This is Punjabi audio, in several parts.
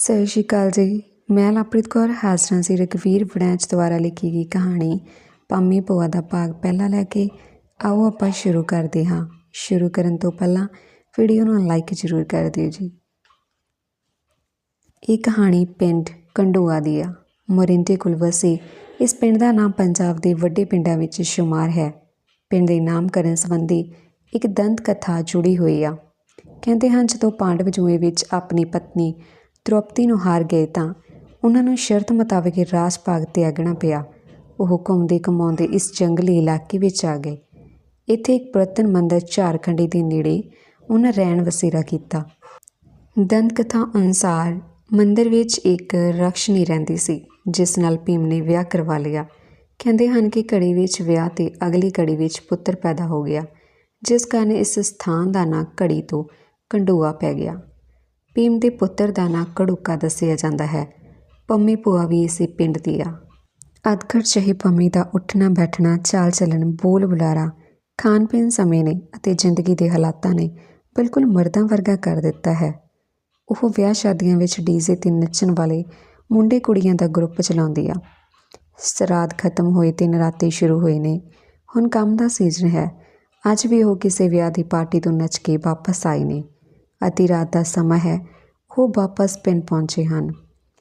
ਸਤਿ ਸ਼੍ਰੀ ਅਕਾਲ ਜੀ। ਮੈਂ ਲਵਪ੍ਰੀਤ ਕੌਰ, ਹਾਜ਼ਰਾਂ ਸੀ ਰਘਵੀਰ ਵੜੈਂਚ ਦੁਆਰਾ ਲਿਖੀ ਗਈ ਕਹਾਣੀ ਪੰਮੀ ਭੂਆ ਦਾ ਭਾਗ ਪਹਿਲਾ ਲੈ ਕੇ। ਆਓ ਆਪਾਂ ਸ਼ੁਰੂ ਕਰਦੇ ਹਾਂ। ਸ਼ੁਰੂ ਕਰਨ ਤੋਂ ਪਹਿਲਾਂ ਵੀਡੀਓ ਨੂੰ ਲਾਈਕ ਜ਼ਰੂਰ ਕਰ ਦਿਓ ਜੀ। ਇਹ ਕਹਾਣੀ ਪਿੰਡ ਕੰਡੂਆ ਦੀ ਆ। ਮੋਰਿੰਡੇ ਕੋਲ ਵਸੇ ਇਸ ਪਿੰਡ ਦਾ ਨਾਮ ਪੰਜਾਬ ਦੇ ਵੱਡੇ ਪਿੰਡਾਂ ਵਿੱਚ ਸ਼ੁਮਾਰ ਹੈ। ਪਿੰਡ ਦੇ ਨਾਮਕਰਨ ਸੰਬੰਧੀ ਇੱਕ ਦੰਤ ਕਥਾ ਜੁੜੀ ਹੋਈ ਆ। ਕਹਿੰਦੇ ਹਨ, ਜਦੋਂ ਪਾਂਡਵ ਜੂਏ ਵਿੱਚ ਆਪਣੀ ਪਤਨੀ ਦ੍ਰੋਪਦੀ ਨੂੰ ਹਾਰ ਗਏ ਤਾਂ ਉਹਨਾਂ ਨੂੰ ਸ਼ਰਤ ਮੁਤਾਬਕ ਰਾਜ ਭਾਗ ਤਿਆਗਣਾ ਪਿਆ। ਉਹ ਘੁੰਮਦੇ ਕਮਾਉਂਦੇ ਇਸ ਜੰਗਲੀ ਇਲਾਕੇ ਵਿੱਚ ਆ ਗਏ। ਇੱਥੇ ਇੱਕ ਪੁਰਾਤਨ ਮੰਦਰ ਝਾਰਖੰਡੀ ਦੇ ਨੇੜੇ ਉਹਨਾਂ ਰਹਿਣ ਵਸੇਰਾ ਕੀਤਾ। ਦੰਤ ਕਥਾ ਅਨੁਸਾਰ ਮੰਦਰ ਵਿੱਚ ਇੱਕ ਰਕਸ਼ਣੀ ਰਹਿੰਦੀ ਸੀ, ਜਿਸ ਨਾਲ ਭੀਮ ਨੇ ਵਿਆਹ ਕਰਵਾ ਲਿਆ। ਕਹਿੰਦੇ ਹਨ ਕਿ ਘੜੀ ਵਿੱਚ ਵਿਆਹ ਤੇ ਅਗਲੀ ਘੜੀ ਵਿੱਚ ਪੁੱਤਰ ਪੈਦਾ ਹੋ ਗਿਆ, ਜਿਸ ਕਾਰਨ ਇਸ ਸਥਾਨ ਦਾ ਨਾਂ ਘੜੀ ਤੋਂ ਕੰਡੂਆ ਪੈ ਗਿਆ। ਭੀਮ ਦੇ ਪੁੱਤਰ ਦਾ ਨਾਂ ਕੜੂਕਾ ਦੱਸਿਆ ਜਾਂਦਾ ਹੈ। ਪੰਮੀ ਭੂਆ ਵੀ ਇਸੇ ਪਿੰਡ ਦੀ ਆ। ਅਧਖੜ ਚਾਹੀ ਪੰਮੀ ਦਾ ਉੱਠਣਾ ਬੈਠਣਾ, ਚਾਲ ਚੱਲਣ, ਬੋਲ ਬੁਲਾਰਾ, ਖਾਣ ਪੀਣ ਸਮੇਂ ਨੇ ਅਤੇ ਜ਼ਿੰਦਗੀ ਦੇ ਹਾਲਾਤਾਂ ਨੇ ਬਿਲਕੁਲ ਮਰਦਾਂ ਵਰਗਾ ਕਰ ਦਿੱਤਾ ਹੈ। ਉਹ ਵਿਆਹ ਸ਼ਾਦੀਆਂ ਵਿੱਚ ਡੀਜ਼ੇ ਤੇ ਨੱਚਣ ਵਾਲੇ ਮੁੰਡੇ ਕੁੜੀਆਂ ਦਾ ਗਰੁੱਪ ਚਲਾਉਂਦੀ ਆ। ਸਰਾਧ ਖਤਮ ਹੋਏ ਤੇ ਨਰਾਤੇ ਸ਼ੁਰੂ ਹੋਏ ਨੇ। ਹੁਣ ਕੰਮ ਦਾ ਸੀਜ਼ਨ ਹੈ। ਅੱਜ ਵੀ ਉਹ ਕਿਸੇ ਵਿਆਹ ਦੀ ਪਾਰਟੀ ਤੋਂ ਨੱਚ ਕੇ ਵਾਪਸ ਆਏ ਨੇ। ਅਤੇ ਰਾਤ ਦਾ ਸਮਾਂ ਹੈ, ਉਹ ਵਾਪਸ ਪਿੰਡ ਪਹੁੰਚੇ ਹਨ।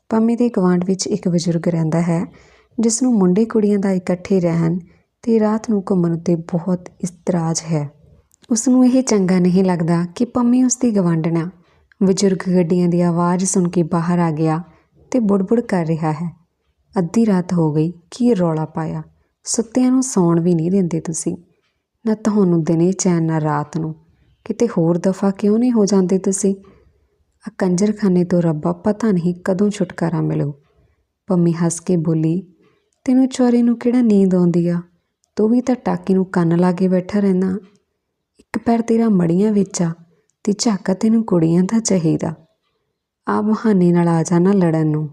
ਪੰਮੀ ਦੇ ਗੁਆਂਢ ਵਿੱਚ ਇੱਕ ਬਜ਼ੁਰਗ ਰਹਿੰਦਾ ਹੈ ਜਿਸ ਨੂੰ ਮੁੰਡੇ ਕੁੜੀਆਂ ਦਾ ਇਕੱਠੇ ਰਹਿਣ ਤੇ ਰਾਤ ਨੂੰ ਘੁੰਮਣ ਉੱਤੇ ਬਹੁਤ ਇਤਰਾਜ਼ ਹੈ। ਉਸ ਨੂੰ ਇਹ ਚੰਗਾ ਨਹੀਂ ਲੱਗਦਾ ਕਿ ਪੰਮੀ ਉਸ ਦੀ ਗਵਾਂਢਣਾ ਬਜ਼ੁਰਗ ਗੱਡੀਆਂ ਦੀ ਆਵਾਜ਼ ਸੁਣ ਕੇ ਬਾਹਰ ਆ ਗਿਆ ਤੇ ਬੁੜਬੁੜ ਕਰ ਰਿਹਾ ਹੈ। ਅੱਧੀ ਰਾਤ ਹੋ ਗਈ, ਕੀ ਰੌਲਾ ਪਾਇਆ? ਸੁੱਤਿਆਂ ਨੂੰ ਸੌਣ ਵੀ ਨਹੀਂ ਦਿੰਦੇ ਤੁਸੀਂ। ਨਾ ਤੁਹਾਨੂੰ ਦਿਨੇ ਚੈਨ, ਨਾ ਰਾਤ ਨੂੰ। ਕਿਤੇ ਹੋਰ ਦਫਾ ਕਿਉਂ ਨਹੀਂ ਹੋ ਜਾਂਦੇ ਤੁਸੀਂ? ਆ ਕੰਜਰਖਾਨੇ ਤੋਂ ਰੱਬਾ ਪਤਾ ਨਹੀਂ ਕਦੋਂ ਛੁਟਕਾਰਾ ਮਿਲੂ। ਪੰਮੀ ਹੱਸ ਕੇ ਬੋਲੀ, ਤੈਨੂੰ ਚੋਰੀ ਨੂੰ ਕਿਹੜਾ ਨੀਂਦ ਆਉਂਦੀ ਆ? ਤੂੰ ਵੀ ਤਾਂ ਟਾਕੀ ਨੂੰ ਕੰਨ ਲਾ ਕੇ ਬੈਠਾ ਰਹਿਣਾ ਇੱਕ ਪੈਰ ਤੇਰਾ ਮੜੀਆਂ ਵਿੱਚ ਆ, ਤੇ ਝਾਕਾ ਤੈਨੂੰ ਕੁੜੀਆਂ ਦਾ ਚਾਹੀਦਾ। ਆ ਬਹਾਨੇ ਨਾਲ ਆ ਜਾਣਾ ਲੜਨ ਨੂੰ।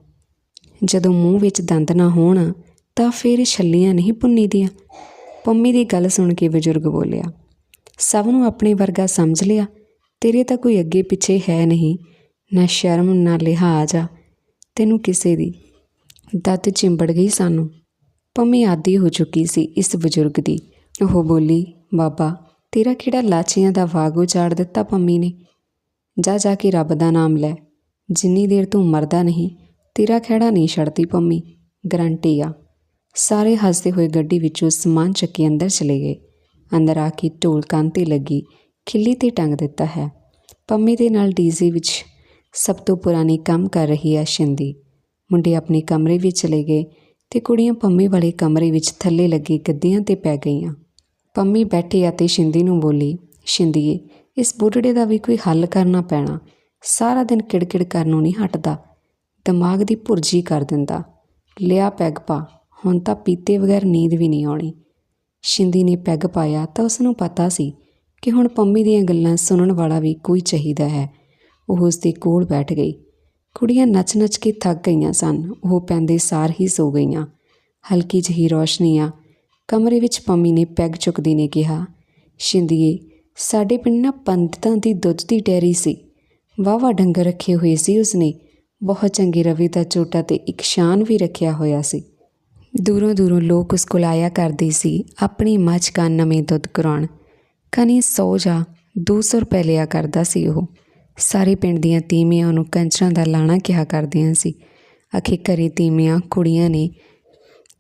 ਜਦੋਂ ਮੂੰਹ ਵਿੱਚ ਦੰਦ ਨਾ ਹੋਣ, ਤਾਂ ਫਿਰ ਛੱਲੀਆਂ ਨਹੀਂ ਪੁੰਨੀ ਦੀਆਂ ਪੰਮੀ ਦੀ ਗੱਲ ਸੁਣ ਕੇ ਬਜ਼ੁਰਗ ਬੋਲਿਆ ਸਭ ਨੂੰ ਆਪਣੇ ਵਰਗਾ ਸਮਝ ਲਿਆ। ਤੇਰੇ ਤਾਂ ਕੋਈ ਅੱਗੇ ਪਿੱਛੇ ਹੈ ਨਹੀਂ, ਨਾ ਸ਼ਰਮ, ਨਾ ਲਿਹਾਜ਼ ਆ। ਤੈਨੂੰ ਕਿਸੇ ਦੀ ਦੱਤ ਚਿੰਬੜ ਗਈ ਸਾਨੂੰ। ਪੰਮੀ ਆਦੀ ਹੋ ਚੁੱਕੀ ਸੀ ਇਸ ਬਜ਼ੁਰਗ ਦੀ। ਉਹ ਬੋਲੀ, ਬਾਬਾ, ਤੇਰਾ ਕਿਹੜਾ ਲਾਚੀਆਂ ਦਾ ਵਾਗ ਉਜਾੜ ਦਿੱਤਾ ਪੰਮੀ ਨੇ? ਜਾ ਜਾ ਕੇ ਰੱਬ ਦਾ ਨਾਮ ਲੈ। ਜਿੰਨੀ ਦੇਰ ਤੂੰ ਮਰਦਾ ਨਹੀਂ, ਤੇਰਾ ਖਹਿੜਾ ਨਹੀਂ ਛੱਡਦੀ ਪੰਮੀ। ਗਰੰਟੀ ਆ। ਸਾਰੇ ਹੱਸਦੇ ਹੋਏ ਗੱਡੀ ਵਿੱਚੋਂ ਸਮਾਨ ਚੱਕੀ ਅੰਦਰ ਚਲੇ ਗਏ। ਅੰਦਰ ਆ ਕੇ ਢੋਲ ਕੰਨ ਤੇ ਲੱਗੀ, ਖਿੱਲੀ ਤੇ ਟੰਗ ਦਿੱਤਾ ਹੈ। ਪੰਮੀ ਦੇ ਨਾਲ ਡੀਜ਼ੇ ਵਿੱਚ ਸਭ ਤੋਂ ਪੁਰਾਣੀ ਕੰਮ ਕਰ ਰਹੀ ਹੈ ਸ਼ਿੰਦੀ। ਮੁੰਡੇ ਆਪਣੇ ਕਮਰੇ ਵਿੱਚ ਚਲੇ ਗਏ ਤੇ ਕੁੜੀਆਂ ਪੰਮੀ ਵਾਲੇ ਕਮਰੇ ਵਿੱਚ ਥੱਲੇ ਲੱਗੀ ਗੱਦੀਆਂ ਤੇ ਪੈ ਗਈਆਂ। ਪੰਮੀ ਬੈਠੀ ਅਤੇ ਸ਼ਿੰਦੀ ਨੂੰ ਬੋਲੀ, ਸ਼ਿੰਦੀਏ, ਇਸ ਬੁੱਢੜੇ ਦਾ ਵੀ ਕੋਈ ਹੱਲ ਕਰਨਾ ਪੈਣਾ। ਸਾਰਾ ਦਿਨ ਕਿੜਕਿੜ ਕਰਨੋਂ ਨਹੀਂ ਹਟਦਾ। ਦਿਮਾਗ ਦੀ ਭੁਰਜੀ ਕਰ ਦਿੰਦਾ। ਲਿਆ ਪੈਗ ਪਾ, ਹੁਣ ਤਾਂ ਪੀਤੇ ਬਗੈਰ ਨੀਂਦ ਵੀ ਨਹੀਂ ਆਉਣੀ। ਸ਼ਿੰਦੀ ਨੇ ਪੈਗ ਪਾਇਆ ਤਾਂ ਉਸ ਨੂੰ ਪਤਾ ਸੀ ਕਿ ਹੁਣ ਪੰਮੀ ਦੀਆਂ ਗੱਲਾਂ ਸੁਣਨ ਵਾਲਾ ਵੀ ਕੋਈ ਚਾਹੀਦਾ ਹੈ। ਉਹ ਉਸ ਦੇ ਕੋਲ ਬੈਠ ਗਈ। ਕੁੜੀਆਂ ਨੱਚ-ਨੱਚ ਕੇ ਥੱਕ ਗਈਆਂ ਸਨ। ਉਹ ਪੈਂਦੇ ਸਾਰ ਹੀ ਸੋ ਗਈਆਂ। ਹਲਕੀ ਜਿਹੀ ਰੋਸ਼ਨੀ ਆ। ਕਮਰੇ ਵਿੱਚ ਪੰਮੀ ਨੇ ਪੈਗ ਚੁੱਕਦੀ ਨੇ ਕਿਹਾ, ਸ਼ਿੰਦੀਏ, ਸਾਡੇ ਪਿੰਡ ਨਾ ਪੰਡਤਾਂ ਦੀ ਦੁੱਧ ਦੀ ਡੈਰੀ ਸੀ। ਵਾਵਾ ਡੰਗਰ ਰੱਖੇ ਹੋਏ ਸੀ ਉਸਨੇ। ਬਹੁਤ ਚੰਗੇ ਰਵੀ ਦਾ ਝੋਟਾ ਤੇ ਇੱਕ ਸ਼ਾਨ ਵੀ ਰੱਖਿਆ ਹੋਇਆ ਸੀ। ਦੂਰੋਂ ਦੂਰੋਂ ਲੋਕ ਉਸ ਕੋਲ ਆਇਆ ਕਰਦੇ ਸੀ ਆਪਣੀ ਮੱਝ ਕਾ ਨਵੇਂ ਦੁੱਧ ਕਰਾਉਣ। ਕਨੀ 100 ਜਾਂ 200 ਰੁਪਏ ਲਿਆ ਕਰਦਾ ਸੀ ਉਹ। ਸਾਰੇ ਪਿੰਡ ਦੀਆਂ ਤੀਮੀਆਂ ਉਹਨੂੰ ਕੰਚਰਾਂ ਦਾ ਲਾਣਾ ਕਿਹਾ ਕਰਦੀਆਂ ਸੀ। ਅਖੇ ਘਰੇ ਤੀਮੀਆਂ ਕੁੜੀਆਂ ਨੇ।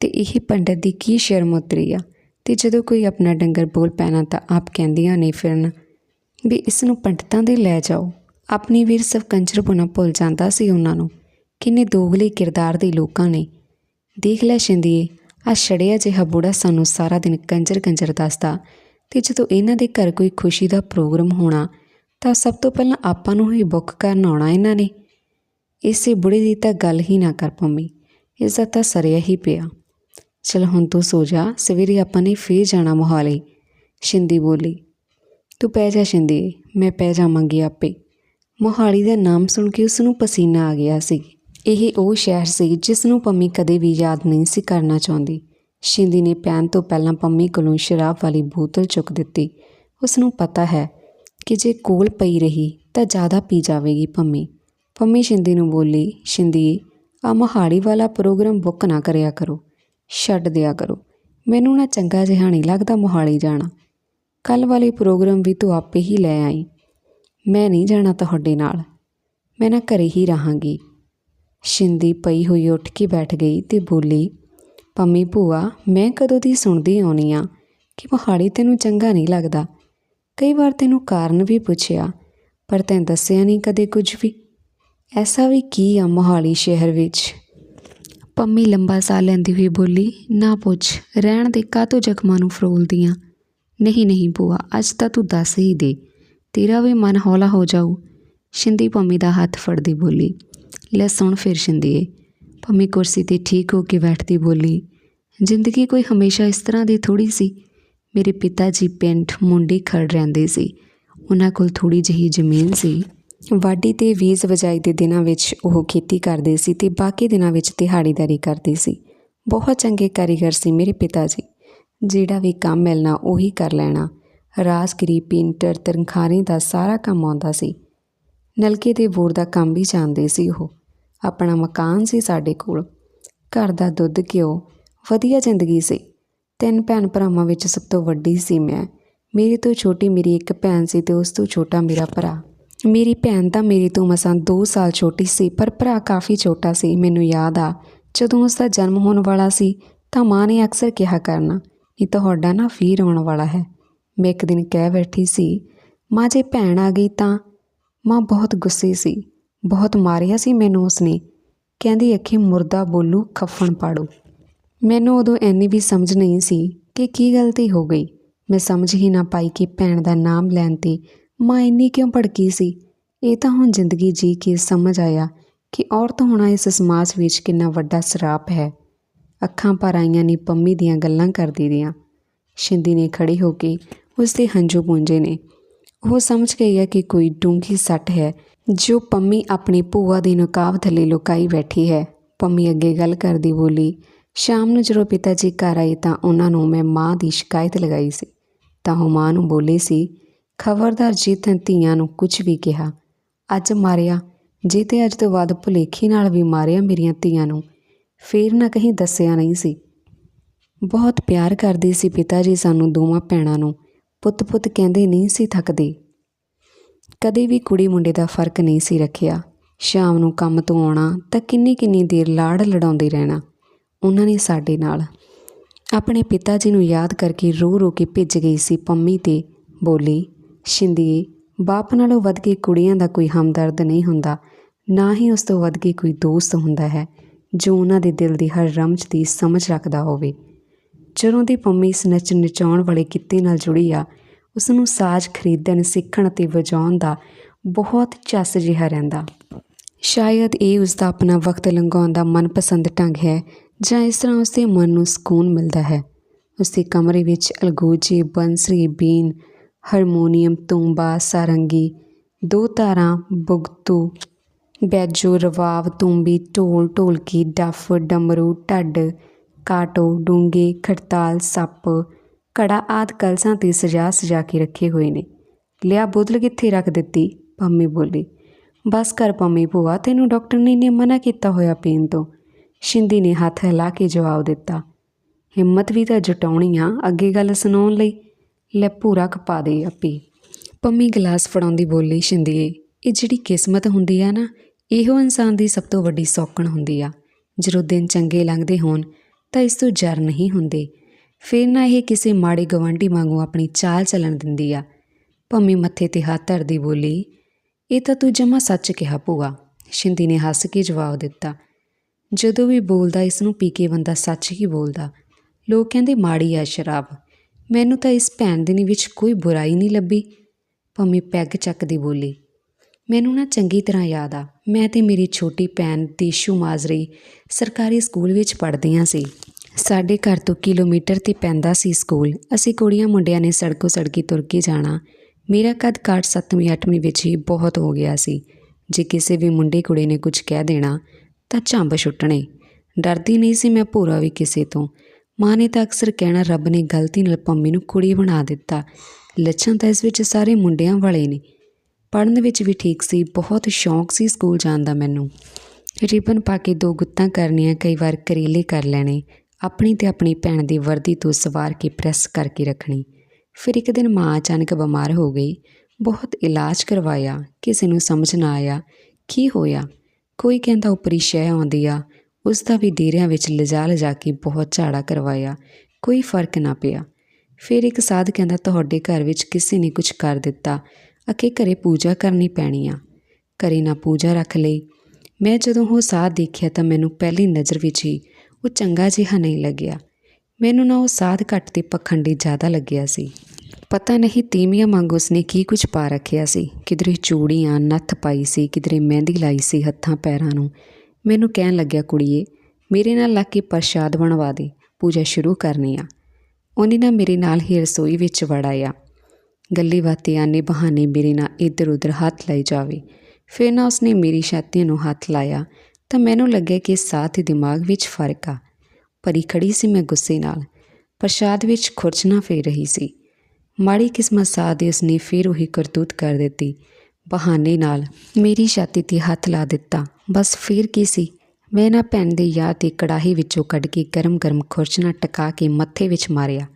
ਤੇ ਇਹ ਪੰਡਤ ਦੀ ਕੀ ਸ਼ਰਮ ਉਤਰੀ ਆ? ਤੇ ਜਦੋਂ ਕੋਈ ਆਪਣਾ ਡੰਗਰ ਬੋਲ ਪੈਣਾ ਤਾਂ ਆਪ ਕਹਿੰਦੀਆਂ ਨੇ ਫਿਰਨ, ਵੀ ਇਸ ਨੂੰ ਪੰਡਤਾਂ ਦੇ ਲੈ ਜਾਓ। ਆਪਣੀ ਵੀਰ ਸਭ ਕੰਜਰ ਪੁਣਾ ਭੁੱਲ ਜਾਂਦਾ ਸੀ ਉਹਨਾਂ ਨੂੰ। ਕਿੰਨੇ ਦੋਗਲੇ ਕਿਰਦਾਰ ਦੇ ਲੋਕਾਂ ਨੇ। ਦੇਖ ਲੈ ਸ਼ਿੰਦੀਏ ਆ ਛੜਿਆ ਜਿਹਾ ਬੁੜਾ ਸਾਨੂੰ ਸਾਰਾ ਦਿਨ ਕੰਜਰ ਕੰਜਰ ਦੱਸਦਾ ਤੇ ਜਦੋਂ ਇਹਨਾਂ ਦੇ ਘਰ ਕੋਈ ਖੁਸ਼ੀ ਦਾ ਪ੍ਰੋਗਰਾਮ ਹੋਣਾ, ਤਾਂ ਸਭ ਤੋਂ ਪਹਿਲਾਂ ਆਪਾਂ ਨੂੰ ਹੀ ਬੁੱਕ ਕਰਨ ਆਉਣਾ ਇਹਨਾਂ ਨੇ। ਇਸੇ ਬੁੜੇ ਦੀ ਤਾਂ ਗੱਲ ਹੀ ਨਾ ਕਰ ਪੰਮੀ ਇਸ ਦਾ ਤਾਂ ਸਰਿਆ ਹੀ ਪਿਆ। ਚਲ ਹੁਣ ਤੂੰ ਸੋ ਜਾ, ਸਵੇਰੇ ਆਪਾਂ ਨੇ ਫੇਰ ਜਾਣਾ ਮੋਹਾਲੀ। ਸ਼ਿੰਦੀ ਬੋਲੀ, ਤੂੰ ਪੈ ਜਾ ਸ਼ਿੰਦੀ ਮੈਂ ਪੈ ਜਾਵਾਂਗੀ ਆਪੇ। ਮੋਹਾਲੀ ਦਾ ਨਾਮ ਸੁਣ ਕੇ ਉਸ ਨੂੰ ਪਸੀਨਾ ਆ ਗਿਆ ਸੀ। ਇਹ ਉਹ ਸ਼ਹਿਰ ਸੀ ਜਿਸ ਨੂੰ ਪੰਮੀ ਕਦੇ ਵੀ ਯਾਦ ਨਹੀਂ ਸੀ ਕਰਨਾ ਚਾਹੁੰਦੀ। ਸ਼ਿੰਦੀ ਨੇ ਪੈਣ ਤੋਂ ਪਹਿਲਾਂ ਪੰਮੀ ਕੋਲੋਂ ਸ਼ਰਾਬ ਵਾਲੀ ਬੋਤਲ ਚੁੱਕ ਦਿੱਤੀ। ਉਸ ਨੂੰ ਪਤਾ ਹੈ ਕਿ ਜੇ ਕੋਲ ਪਈ ਰਹੀ ਤਾਂ ਜ਼ਿਆਦਾ ਪੀ ਜਾਵੇਗੀ ਪੰਮੀ। ਪੰਮੀ ਸ਼ਿੰਦੀ ਨੂੰ ਬੋਲੀ, ਸ਼ਿੰਦੀ ਆ ਮੋਹਾਲੀ ਵਾਲਾ ਪ੍ਰੋਗਰਾਮ ਬੁੱਕ ਨਾ ਕਰਿਆ ਕਰੋ। ਛੱਡ ਦਿਆ ਕਰੋ। ਮੈਨੂੰ ਨਾ ਚੰਗਾ ਜਿਹਾ ਨਹੀਂ ਲੱਗਦਾ ਮੋਹਾਲੀ ਜਾਣਾ। ਕੱਲ ਵਾਲੇ ਪ੍ਰੋਗਰਾਮ ਵੀ ਤੂੰ ਆਪੇ ਹੀ ਲੈ ਆਈ। ਮੈਂ ਨਹੀਂ ਜਾਣਾ ਤੁਹਾਡੇ ਨਾਲ। ਮੈਂ ਨਾ ਘਰੇ ਹੀ ਰਹਾਂਗੀ। ਸ਼ਿੰਦੀ ਪਈ ਹੋਈ ਉੱਠ ਕੇ ਬੈਠ ਗਈ ਤੇ ਬੋਲੀ, ਪੰਮੀ ਭੂਆ, ਮੈਂ ਕਦੋਂ ਦੀ ਸੁਣਦੀ ਆਉਣੀ ਆ ਕਿ ਮੋਹਾਲੀ ਤੈਨੂੰ ਚੰਗਾ ਨਹੀਂ ਲੱਗਦਾ? ਕਈ ਵਾਰ ਤੈਨੂੰ ਕਾਰਨ ਵੀ ਪੁੱਛਿਆ, ਪਰ ਤੈਂ ਦੱਸਿਆ ਨਹੀਂ ਕਦੇ ਕੁਝ ਵੀ। ਐਸਾ ਵੀ ਕੀ ਆ ਮੋਹਾਲੀ ਸ਼ਹਿਰ ਵਿੱਚ? ਪੰਮੀ ਲੰਬਾ ਸਾਹ ਲੈਂਦੀ ਹੋਈ ਬੋਲੀ, ਨਾ ਪੁੱਛ, ਰਹਿਣ ਦੇ ਕਾਤੋਂ ਜ਼ਖਮਾਂ ਨੂੰ ਫਰੋਲਦੀਆਂ? ਨਹੀਂ ਨਹੀਂ ਭੂਆ, ਅੱਜ ਤਾਂ ਤੂੰ ਦੱਸ ਹੀ ਦੇ, ਤੇਰਾ ਵੀ ਮਨ ਹੌਲਾ ਹੋ ਜਾਊ। ਸ਼ਿੰਦੀ ਪੰਮੀ ਦਾ ਹੱਥ ਫੜਦੀ ਬੋਲੀ ਲੈ ਸੁਣ ਫਿਰ ਸ਼ਿੰਦੀਏ। ਪੰਮੀ ਕੁਰਸੀ ਤੇ ਠੀਕ ਹੋ ਕੇ ਬੈਠਦੀ ਬੋਲੀ, ਜ਼ਿੰਦਗੀ ਕੋਈ ਹਮੇਸ਼ਾ ਇਸ ਤਰ੍ਹਾਂ ਦੀ ਥੋੜੀ ਸੀ। ਮੇਰੇ ਪਿਤਾ ਜੀ ਪਿੰਡ ਮੁੰਡੀ ਖੜ ਰਹਿੰਦੇ ਸੀ। ਉਹਨਾਂ ਕੋਲ ਥੋੜੀ ਜਿਹੀ ਜ਼ਮੀਨ ਸੀ। ਵਾਢੀ ਤੇ ਵੀਜ਼ ਵਜਾਈ ਦੇ ਦਿਨਾਂ ਵਿੱਚ ਉਹ ਖੇਤੀ ਕਰਦੇ ਸੀ ਤੇ ਬਾਕੀ ਦਿਨਾਂ ਵਿੱਚ ਦਿਹਾੜੀਦਾਰੀ ਕਰਦੇ ਸੀ। ਬਹੁਤ ਚੰਗੇ ਕਾਰੀਗਰ ਸੀ ਮੇਰੇ ਪਿਤਾ ਜੀ ਜਿਹੜਾ ਵੀ ਕੰਮ ਮਿਲਣਾ ਉਹੀ ਕਰ ਲੈਣਾ। ਰਾਸਗਰੀ, ਪੇਂਟਰ ਤਰਨਖਾਰੀ ਦਾ ਸਾਰਾ ਕੰਮ ਆਉਂਦਾ ਸੀ। ਨਲਕੇ ਦੇ ਬੋਰ ਦਾ ਕੰਮ ਵੀ ਜਾਣਦੇ ਸੀ ਉਹ। ਆਪਣਾ ਮਕਾਨ ਸੀ ਸਾਡੇ ਕੋਲ। ਘਰ ਦਾ ਦੁੱਧ, ਘਿਓ, ਵਧੀਆ ਜ਼ਿੰਦਗੀ ਸੀ। ਤਿੰਨ ਭੈਣ ਭਰਾਵਾਂ ਵਿੱਚ ਸਭ ਤੋਂ ਵੱਡੀ ਸੀ ਮੈਂ। ਮੇਰੇ ਤੋਂ ਛੋਟੀ ਮੇਰੀ ਇੱਕ ਭੈਣ ਸੀ ਤੇ ਉਸ ਤੋਂ ਛੋਟਾ ਮੇਰਾ ਭਰਾ। ਮੇਰੀ ਭੈਣ ਤਾਂ ਮੇਰੇ ਤੋਂ ਮਸਾਂ 2 ਸਾਲ ਛੋਟੀ ਸੀ, ਪਰ ਭਰਾ ਕਾਫੀ ਛੋਟਾ ਸੀ। ਮੈਨੂੰ ਯਾਦ ਆ, ਜਦੋਂ ਉਸ ਦਾ ਜਨਮ ਹੋਣ ਵਾਲਾ ਸੀ, ਤਾਂ ਮਾਂ ਨੇ ਅਕਸਰ ਕਿਹਾ ਕਰਨਾ, ਇਹ ਤੁਹਾਡਾ ਨਾ ਵੀਰ ਆਉਣ ਵਾਲਾ ਹੈ। ਮੈਂ ਇੱਕ ਦਿਨ ਕਹਿ ਬੈਠੀ ਸੀ, ਮਾਂ, ਜੇ ਭੈਣ ਆ ਗਈ ਤਾਂ ਮਾਂ ਬਹੁਤ ਗੁੱਸੇ ਸੀ, ਬਹੁਤ ਮਾਰਿਆ ਸੀ ਮੈਨੂੰ ਉਸਨੇ। ਕਹਿੰਦੀ, ਅੱਖੀ ਮੁਰਦਾ ਬੋਲੂ, ਖੱਫਣ ਪਾੜੋ। ਮੈਨੂੰ ਉਦੋਂ ਐਨੀ ਵੀ ਸਮਝ ਨਹੀਂ ਸੀ ਕਿ ਕੀ ਗਲਤੀ ਹੋ ਗਈ। ਮੈਂ ਸਮਝ ਹੀ ਨਾ ਪਾਈ ਕਿ ਭੈਣ ਦਾ ਨਾਮ ਲੈਣ ਤੇ ਮਾਂ ਇੰਨੀ ਕਿਉਂ ਭੜਕੀ ਸੀ? ਇਹ ਤਾਂ ਹੁਣ ਜ਼ਿੰਦਗੀ ਜੀ ਕੇ ਸਮਝ ਆਇਆ ਕਿ ਔਰਤ ਹੋਣਾ ਇਸ ਸਮਾਜ ਵਿੱਚ ਕਿੰਨਾ ਵੱਡਾ ਸਰਾਪ ਹੈ। ਅੱਖਾਂ ਭਰ ਆਈਆਂ ਨੇ ਪੰਮੀ ਦੀਆਂ ਗੱਲਾਂ ਕਰਦੀ ਦੀਆਂ ਸ਼ਿੰਦੀ ਨੇ ਖੜੀ ਹੋ ਕੇ ਉਸ ਦੇ ਹੰਝੂ ਪੂੰਝੇ ਨੇ। ਉਹ ਸਮਝ ਗਈ ਹੈ ਕਿ ਕੋਈ ਡੂੰਘੀ ਸੱਟ ਹੈ, ਜੋ ਪੰਮੀ ਆਪਣੀ ਭੂਆ ਦੀ ਨਕਾਬ ਥੱਲੇ ਲੁਕਾਈ ਬੈਠੀ ਹੈ। ਪੰਮੀ ਅੱਗੇ ਗੱਲ ਕਰਦੀ ਬੋਲੀ, ਸ਼ਾਮ ਨੂੰ ਜਦੋਂ ਪਿਤਾ ਜੀ ਘਰ ਆਏ ਤਾਂ ਉਹਨਾਂ ਨੂੰ ਮੈਂ ਮਾਂ ਦੀ ਸ਼ਿਕਾਇਤ ਲਗਾਈ ਸੀ। ਤਾਂ ਉਹ ਮਾਂ ਨੂੰ ਬੋਲੀ ਸੀ, ਖਬਰਦਾਰ ਜੇ ਤੈਂ ਧੀਆਂ ਨੂੰ ਕੁਝ ਵੀ ਕਿਹਾ। ਅੱਜ ਮਾਰਿਆ, ਜੇ ਤੇ ਅੱਜ ਤੋਂ ਬਾਅਦ ਭੁਲੇਖੀ ਨਾਲ ਵੀ ਮਾਰਿਆ ਮੇਰੀਆਂ ਧੀਆਂ ਨੂੰ, ਫੇਰ ਨਾ ਕਹੀਂ ਦੱਸਿਆ ਨਹੀਂ ਸੀ। ਬਹੁਤ ਪਿਆਰ ਕਰਦੀ ਸੀ ਪਿਤਾ ਜੀ ਸਾਨੂੰ ਦੋਵਾਂ ਭੈਣਾਂ ਨੂੰ। ਪੁੱਤ-ਪੁੱਤ ਕਹਿੰਦੇ ਨਹੀਂ ਸੀ ਥੱਕਦੇ। ਕਦੇ ਵੀ ਕੁੜੀ ਮੁੰਡੇ ਦਾ ਫ਼ਰਕ ਨਹੀਂ ਸੀ ਰੱਖਿਆ। ਸ਼ਾਮ ਨੂੰ ਕੰਮ ਤੋਂ ਆਉਣਾ ਤਾਂ ਕਿੰਨੀ ਕਿੰਨੀ ਦੇਰ ਲਾੜ ਲੜਾਉਂਦੇ ਰਹਿਣਾ, ਉਹਨਾਂ ਨੇ ਸਾਡੇ ਨਾਲ। ਆਪਣੇ ਪਿਤਾ ਜੀ ਨੂੰ ਯਾਦ ਕਰਕੇ ਰੋ ਰੋ ਕੇ ਭਿੱਜ ਗਈ ਸੀ ਪੰਮੀ ਤੇ, ਬੋਲੀ, ਸ਼ਿੰਦੀਏ, ਬਾਪ ਨਾਲੋਂ ਵੱਧ ਕੇ ਕੁੜੀਆਂ ਦਾ ਕੋਈ ਹਮਦਰਦ ਨਹੀਂ ਹੁੰਦਾ, ਨਾ ਹੀ ਉਸ ਤੋਂ ਵੱਧ ਕੇ ਕੋਈ ਦੋਸਤ ਹੁੰਦਾ ਹੈ, ਜੋ ਉਹਨਾਂ ਦੇ ਦਿਲ ਦੀ ਹਰ ਰਮਜ ਦੀ ਸਮਝ ਰੱਖਦਾ ਹੋਵੇ। ਜਦੋਂ ਦੀ ਪੰਮੀ ਇਸ ਨੱਚ ਨਚਾਉਣ ਵਾਲੇ ਕਿੱਤੇ ਨਾਲ ਜੁੜੀ ਆ। ਉਸ ਨੂੰ ਸਾਜ਼ ਖਰੀਦਣ, ਸਿੱਖਣ ਅਤੇ ਵਜਾਉਣ ਦਾ ਬਹੁਤ ਚੱਸ ਜਿਹਾ ਰਹਿੰਦਾ। ਸ਼ਾਇਦ ਇਹ ਉਸ ਦਾ ਆਪਣਾ ਵਕਤ ਲੰਘਾਉਣ ਦਾ ਮਨਪਸੰਦ ਢੰਗ ਹੈ ਜਾਂ ਇਸ ਤਰ੍ਹਾਂ ਉਸ ਦੇ ਮਨ ਨੂੰ ਸਕੂਨ ਮਿਲਦਾ ਹੈ। ਉਸ ਦੇ ਕਮਰੇ ਵਿੱਚ ਅਲਗੋਜੇ, ਬੰਸਰੀ, ਬੀਨ, ਹਾਰਮੋਨੀਅਮ, ਤੂੰਬਾ, ਸਾਰੰਗੀ, ਦੋ ਤਾਰਾਂ ਬੁਗਤੂ, ਬੈਜੋ, ਰਵਾਬ, ਤੂੰਬੀ, ਢੋਲ, ਢੋਲਕੀ, ਡੱਫ, ਡਮਰੂ, ਢੱਡ ਕਾਟੋ ਡੂੰਗੇ ਖੜਤਾਲ, ਸੱਪ ਘੜਾ ਆਦ ਕਲਸਾਂ ਤੇ ਸਜਾ ਸਜਾ ਕੇ ਰੱਖੇ ਹੋਏ ਨੇ। ਲਿਆ ਬੋਤਲ ਕਿੱਥੇ ਰੱਖ ਦਿੱਤੀ? ਪੰਮੀ ਬੋਲੀ, ਬਸ ਕਰ ਪੰਮੀ ਭੂਆ, ਤੈਨੂੰ ਡਾਕਟਰ ਨੇ ਨੇ ਮਨਾ ਕੀਤਾ ਹੋਇਆ ਪੀਣ ਤੋਂ। ਸ਼ਿੰਦੀ ਨੇ ਹੱਥ ਹਿਲਾ ਕੇ ਜਵਾਬ ਦਿੱਤਾ, ਹਿੰਮਤ ਵੀ ਤਾਂ ਜਟਾਉਣੀ ਆ, ਅੱਗੇ ਗੱਲ ਸੁਣਾਉਣ ਲਈ। ਲੈ ਪੂਰਾ ਖਪਾ ਦੇ ਆਪੀ। ਪੰਮੀ ਗਲਾਸ ਫੜਾਉਂਦੀ ਬੋਲੀ ਸ਼ਿੰਦੀਏ, ਇਹ ਜਿਹੜੀ ਕਿਸਮਤ ਹੁੰਦੀ ਆ ਨਾ, ਇਹੋ ਇਨਸਾਨ ਦੀ ਸਭ ਤੋਂ ਵੱਡੀ ਸੌਕਣ ਹੁੰਦੀ ਆ। ਜਦੋਂ ਦਿਨ ਚੰਗੇ ਲੰਘਦੇ ਹੋਣ ਤਾਂ ਇਸ ਤੋਂ ਜਰ ਨਹੀਂ ਹੁੰਦੇ। ਫਿਰ ਨਾ ਇਹ ਕਿਸੇ ਮਾੜੇ ਗਵਾਂਢੀ ਵਾਂਗੂ ਆਪਣੀ ਚਾਲ ਚੱਲਣ ਦਿੰਦੀ ਆ। ਪੰਮੀ ਮੱਥੇ ਤੇ ਹੱਥ ਧਰਦੀ ਬੋਲੀ, ਇਹ ਤਾਂ ਤੂੰ ਜਮਾ ਸੱਚ ਕਿਹਾ ਭੂਆ। ਸ਼ਿੰਦੀ ਨੇ ਹੱਸ ਕੇ ਜਵਾਬ ਦਿੱਤਾ, ਜਦੋਂ ਵੀ ਬੋਲਦਾ, ਇਸ ਨੂੰ ਪੀ ਕੇ ਬੰਦਾ ਸੱਚ ਹੀ ਬੋਲਦਾ। ਲੋਕ ਕਹਿੰਦੇ, ਮਾੜੀ ਆ ਸ਼ਰਾਬ। ਮੈਨੂੰ ਤਾਂ ਇਸ ਭੈਣ ਦੇ ਵਿੱਚ ਕੋਈ ਬੁਰਾਈ ਨਹੀਂ ਲੱਭੀ। ਪੰਮੀ ਪੈਗ ਚੱਕਦੀ ਬੋਲੀ, ਮੈਨੂੰ ਨਾ ਚੰਗੀ ਤਰ੍ਹਾਂ ਯਾਦ ਆ। ਮੈਂ ਤੇ ਮੇਰੀ ਛੋਟੀ ਭੈਣ ਦੀਸ਼ੂ ਮਾਜ਼ਰੀ ਸਰਕਾਰੀ ਸਕੂਲ ਵਿੱਚ ਪੜ੍ਹਦੀਆਂ ਸੀ। ਸਾਡੇ ਘਰ ਤੋਂ ਕਿਲੋਮੀਟਰ ਤੇ ਪੈਂਦਾ ਸੀ ਸਕੂਲ। ਅਸੀਂ ਕੁੜੀਆਂ ਮੁੰਡਿਆਂ ਨੇ ਸੜਕੋ ਸੜਕੀ ਤੁਰ ਕੇ ਜਾਣਾ। ਮੇਰਾ ਕੱਦ ਕਾਠ 7ਵੀਂ 8ਵੀਂ ਵਿੱਚ ਹੀ ਬਹੁਤ ਹੋ ਗਿਆ ਸੀ। ਜੇ ਕਿਸੇ ਵੀ ਮੁੰਡੇ ਕੁੜੀ ਨੇ ਕੁਝ ਕਹਿ ਦੇਣਾ, ਤਾਂ ਝੰਬ ਛੁੱਟਣੇ। ਡਰਦੀ ਨਹੀਂ ਸੀ ਮੈਂ ਪੂਰਾ ਵੀ ਕਿਸੇ ਤੋਂ। ਮਾਂ ਨੇ ਤਾਂ ਅਕਸਰ ਕਹਿਣਾ, ਰੱਬ ਨੇ ਗਲਤੀ ਨਾਲ ਪੰਮੀ ਨੂੰ ਕੁੜੀ ਬਣਾ ਦਿੱਤਾ। ਲੱਛਣ ਤਾਂ ਇਸ ਵਿੱਚ ਸਾਰੇ ਮੁੰਡਿਆਂ ਵਾਲੇ ਨੇ। ਪੜ੍ਹਨ ਵਿੱਚ ਵੀ ਠੀਕ ਸੀ, ਬਹੁਤ ਸ਼ੌਂਕ ਸੀ ਸਕੂਲ ਜਾਣ ਦਾ ਮੈਨੂੰ। ਰਿਬਨ ਪਾ ਕੇ ਦੋ ਗੁੱਤਾਂ ਕਰਨੀਆਂ, ਕਈ ਵਾਰ ਕਰੇਲੇ ਕਰ ਲੈਣੇ, ਆਪਣੀ ਤੇ ਆਪਣੀ ਭੈਣ ਦੀ ਵਰਦੀ ਤੋਂ ਸਵਾਰ ਕੇ ਪ੍ਰੈਸ ਕਰਕੇ ਰੱਖਣੀ। ਫਿਰ ਇੱਕ ਦਿਨ ਮਾਂ ਅਚਾਨਕ ਬਿਮਾਰ ਹੋ ਗਈ, ਬਹੁਤ ਇਲਾਜ ਕਰਵਾਇਆ, ਕਿਸੇ ਨੂੰ ਸਮਝ ਨਾ ਆਇਆ, ਕੀ ਹੋਇਆ? ਕੋਈ ਕਹਿੰਦਾ ਉਪਰੀ ਸ਼ੈ ਆਉਂਦੀ ਆ ਉਸ ਦਾ ਵੀ ਡੇਰਿਆਂ ਵਿੱਚ ਲਿਜਾ ਲਿਜਾ ਕੇ ਬਹੁਤ ਝਾੜਾ ਕਰਵਾਇਆ, ਕੋਈ ਫ਼ਰਕ ਨਾ ਪਿਆ। ਫਿਰ ਇੱਕ ਸਾਧ ਕਹਿੰਦਾ, ਤੁਹਾਡੇ ਘਰ ਵਿੱਚ ਕਿਸੇ ਨੇ ਕੁਝ ਕਰ ਦਿੱਤਾ ਅਕੇ ਘਰੇ ਪੂਜਾ ਕਰਨੀ ਪੈਣੀ ਆ। ਘਰੇ ਨਾ ਪੂਜਾ ਰੱਖ ਲਈ। ਮੈਂ ਜਦੋਂ ਉਹ ਸਾਧ ਦੇਖਿਆ ਤਾਂ ਮੈਨੂੰ ਪਹਿਲੀ ਨਜ਼ਰ ਵਿੱਚ ਹੀ ਉਹ ਚੰਗਾ ਜਿਹਾ ਨਹੀਂ ਲੱਗਿਆ। ਮੈਨੂੰ ਨਾ ਉਹ ਸਾਧ ਘੱਟ ਤੇ ਪਖੰਡੀ ਜ਼ਿਆਦਾ ਲੱਗਿਆ ਸੀ। ਪਤਾ ਨਹੀਂ ਤੀਮੀਆਂ ਵਾਂਗ ਉਸਨੇ ਕੀ ਕੁਝ ਪਾ ਰੱਖਿਆ ਸੀ। ਕਿਧਰੇ ਚੂੜੀਆਂ, ਨੱਥ ਪਾਈ ਸੀ, ਕਿਧਰੇ ਮਹਿੰਦੀ ਲਾਈ ਸੀ ਹੱਥਾਂ ਪੈਰਾਂ ਨੂੰ। ਮੈਨੂੰ ਕਹਿਣ ਲੱਗਿਆ, ਕੁੜੀਏ, ਮੇਰੇ ਨਾਲ ਲੱਗ ਕੇ ਪ੍ਰਸ਼ਾਦ ਬਣਵਾ ਦੇ। ਪੂਜਾ ਸ਼ੁਰੂ ਕਰਨੀ ਆ। ਉਹਨੇ ਨਾ ਮੇਰੇ ਨਾਲ ਹੀ ਰਸੋਈ ਵਿੱਚ ਵੜ ਆਇਆ। ਗੱਲੀ ਬਾਤੀ ਆਨੇ ਬਹਾਨੇ ਮੇਰੇ ਨਾਲ ਇੱਧਰ ਉੱਧਰ ਹੱਥ ਲਾਈ ਜਾਵੇ। ਫਿਰ ਨਾ ਉਸਨੇ ਮੇਰੀ ਛਾਤੀ ਨੂੰ ਹੱਥ ਲਾਇਆ, ਤਾਂ ਮੈਨੂੰ ਲੱਗਿਆ ਕਿ ਸਾਥ ਤੇ ਦਿਮਾਗ ਵਿੱਚ ਫ਼ਰਕ ਆ। ਭਰੀ ਖੜੀ ਸੀ ਮੈਂ ਗੁੱਸੇ ਨਾਲ। ਪ੍ਰਸ਼ਾਦ ਵਿੱਚ ਖੁਰਚਣਾ ਫੇਰ ਰਹੀ ਸੀ। ਮਾੜੀ ਕਿਸਮਤ ਸਾਹ ਦੇ ਉਸਨੇ ਫਿਰ ਉਹੀ ਕਰਤੂਤ ਕਰ ਦਿੱਤੀ। ਬਹਾਨੇ ਨਾਲ ਮੇਰੀ ਛਾਤੀ ਤੇ ਹੱਥ ਲਾ ਦਿੱਤਾ। ਬਸ ਫਿਰ ਕੀ ਸੀ? ਮੈਂ ਨਾ ਭੈਣ ਦੇ ਯਾਦ ਤੇ ਕੜਾਹੀ ਵਿੱਚੋਂ ਕੱਢ ਕੇ ਗਰਮ-ਗਰਮ ਖੁਰਚਣਾ ਟਕਾ ਕੇ ਮੱਥੇ ਵਿੱਚ ਮਾਰਿਆ।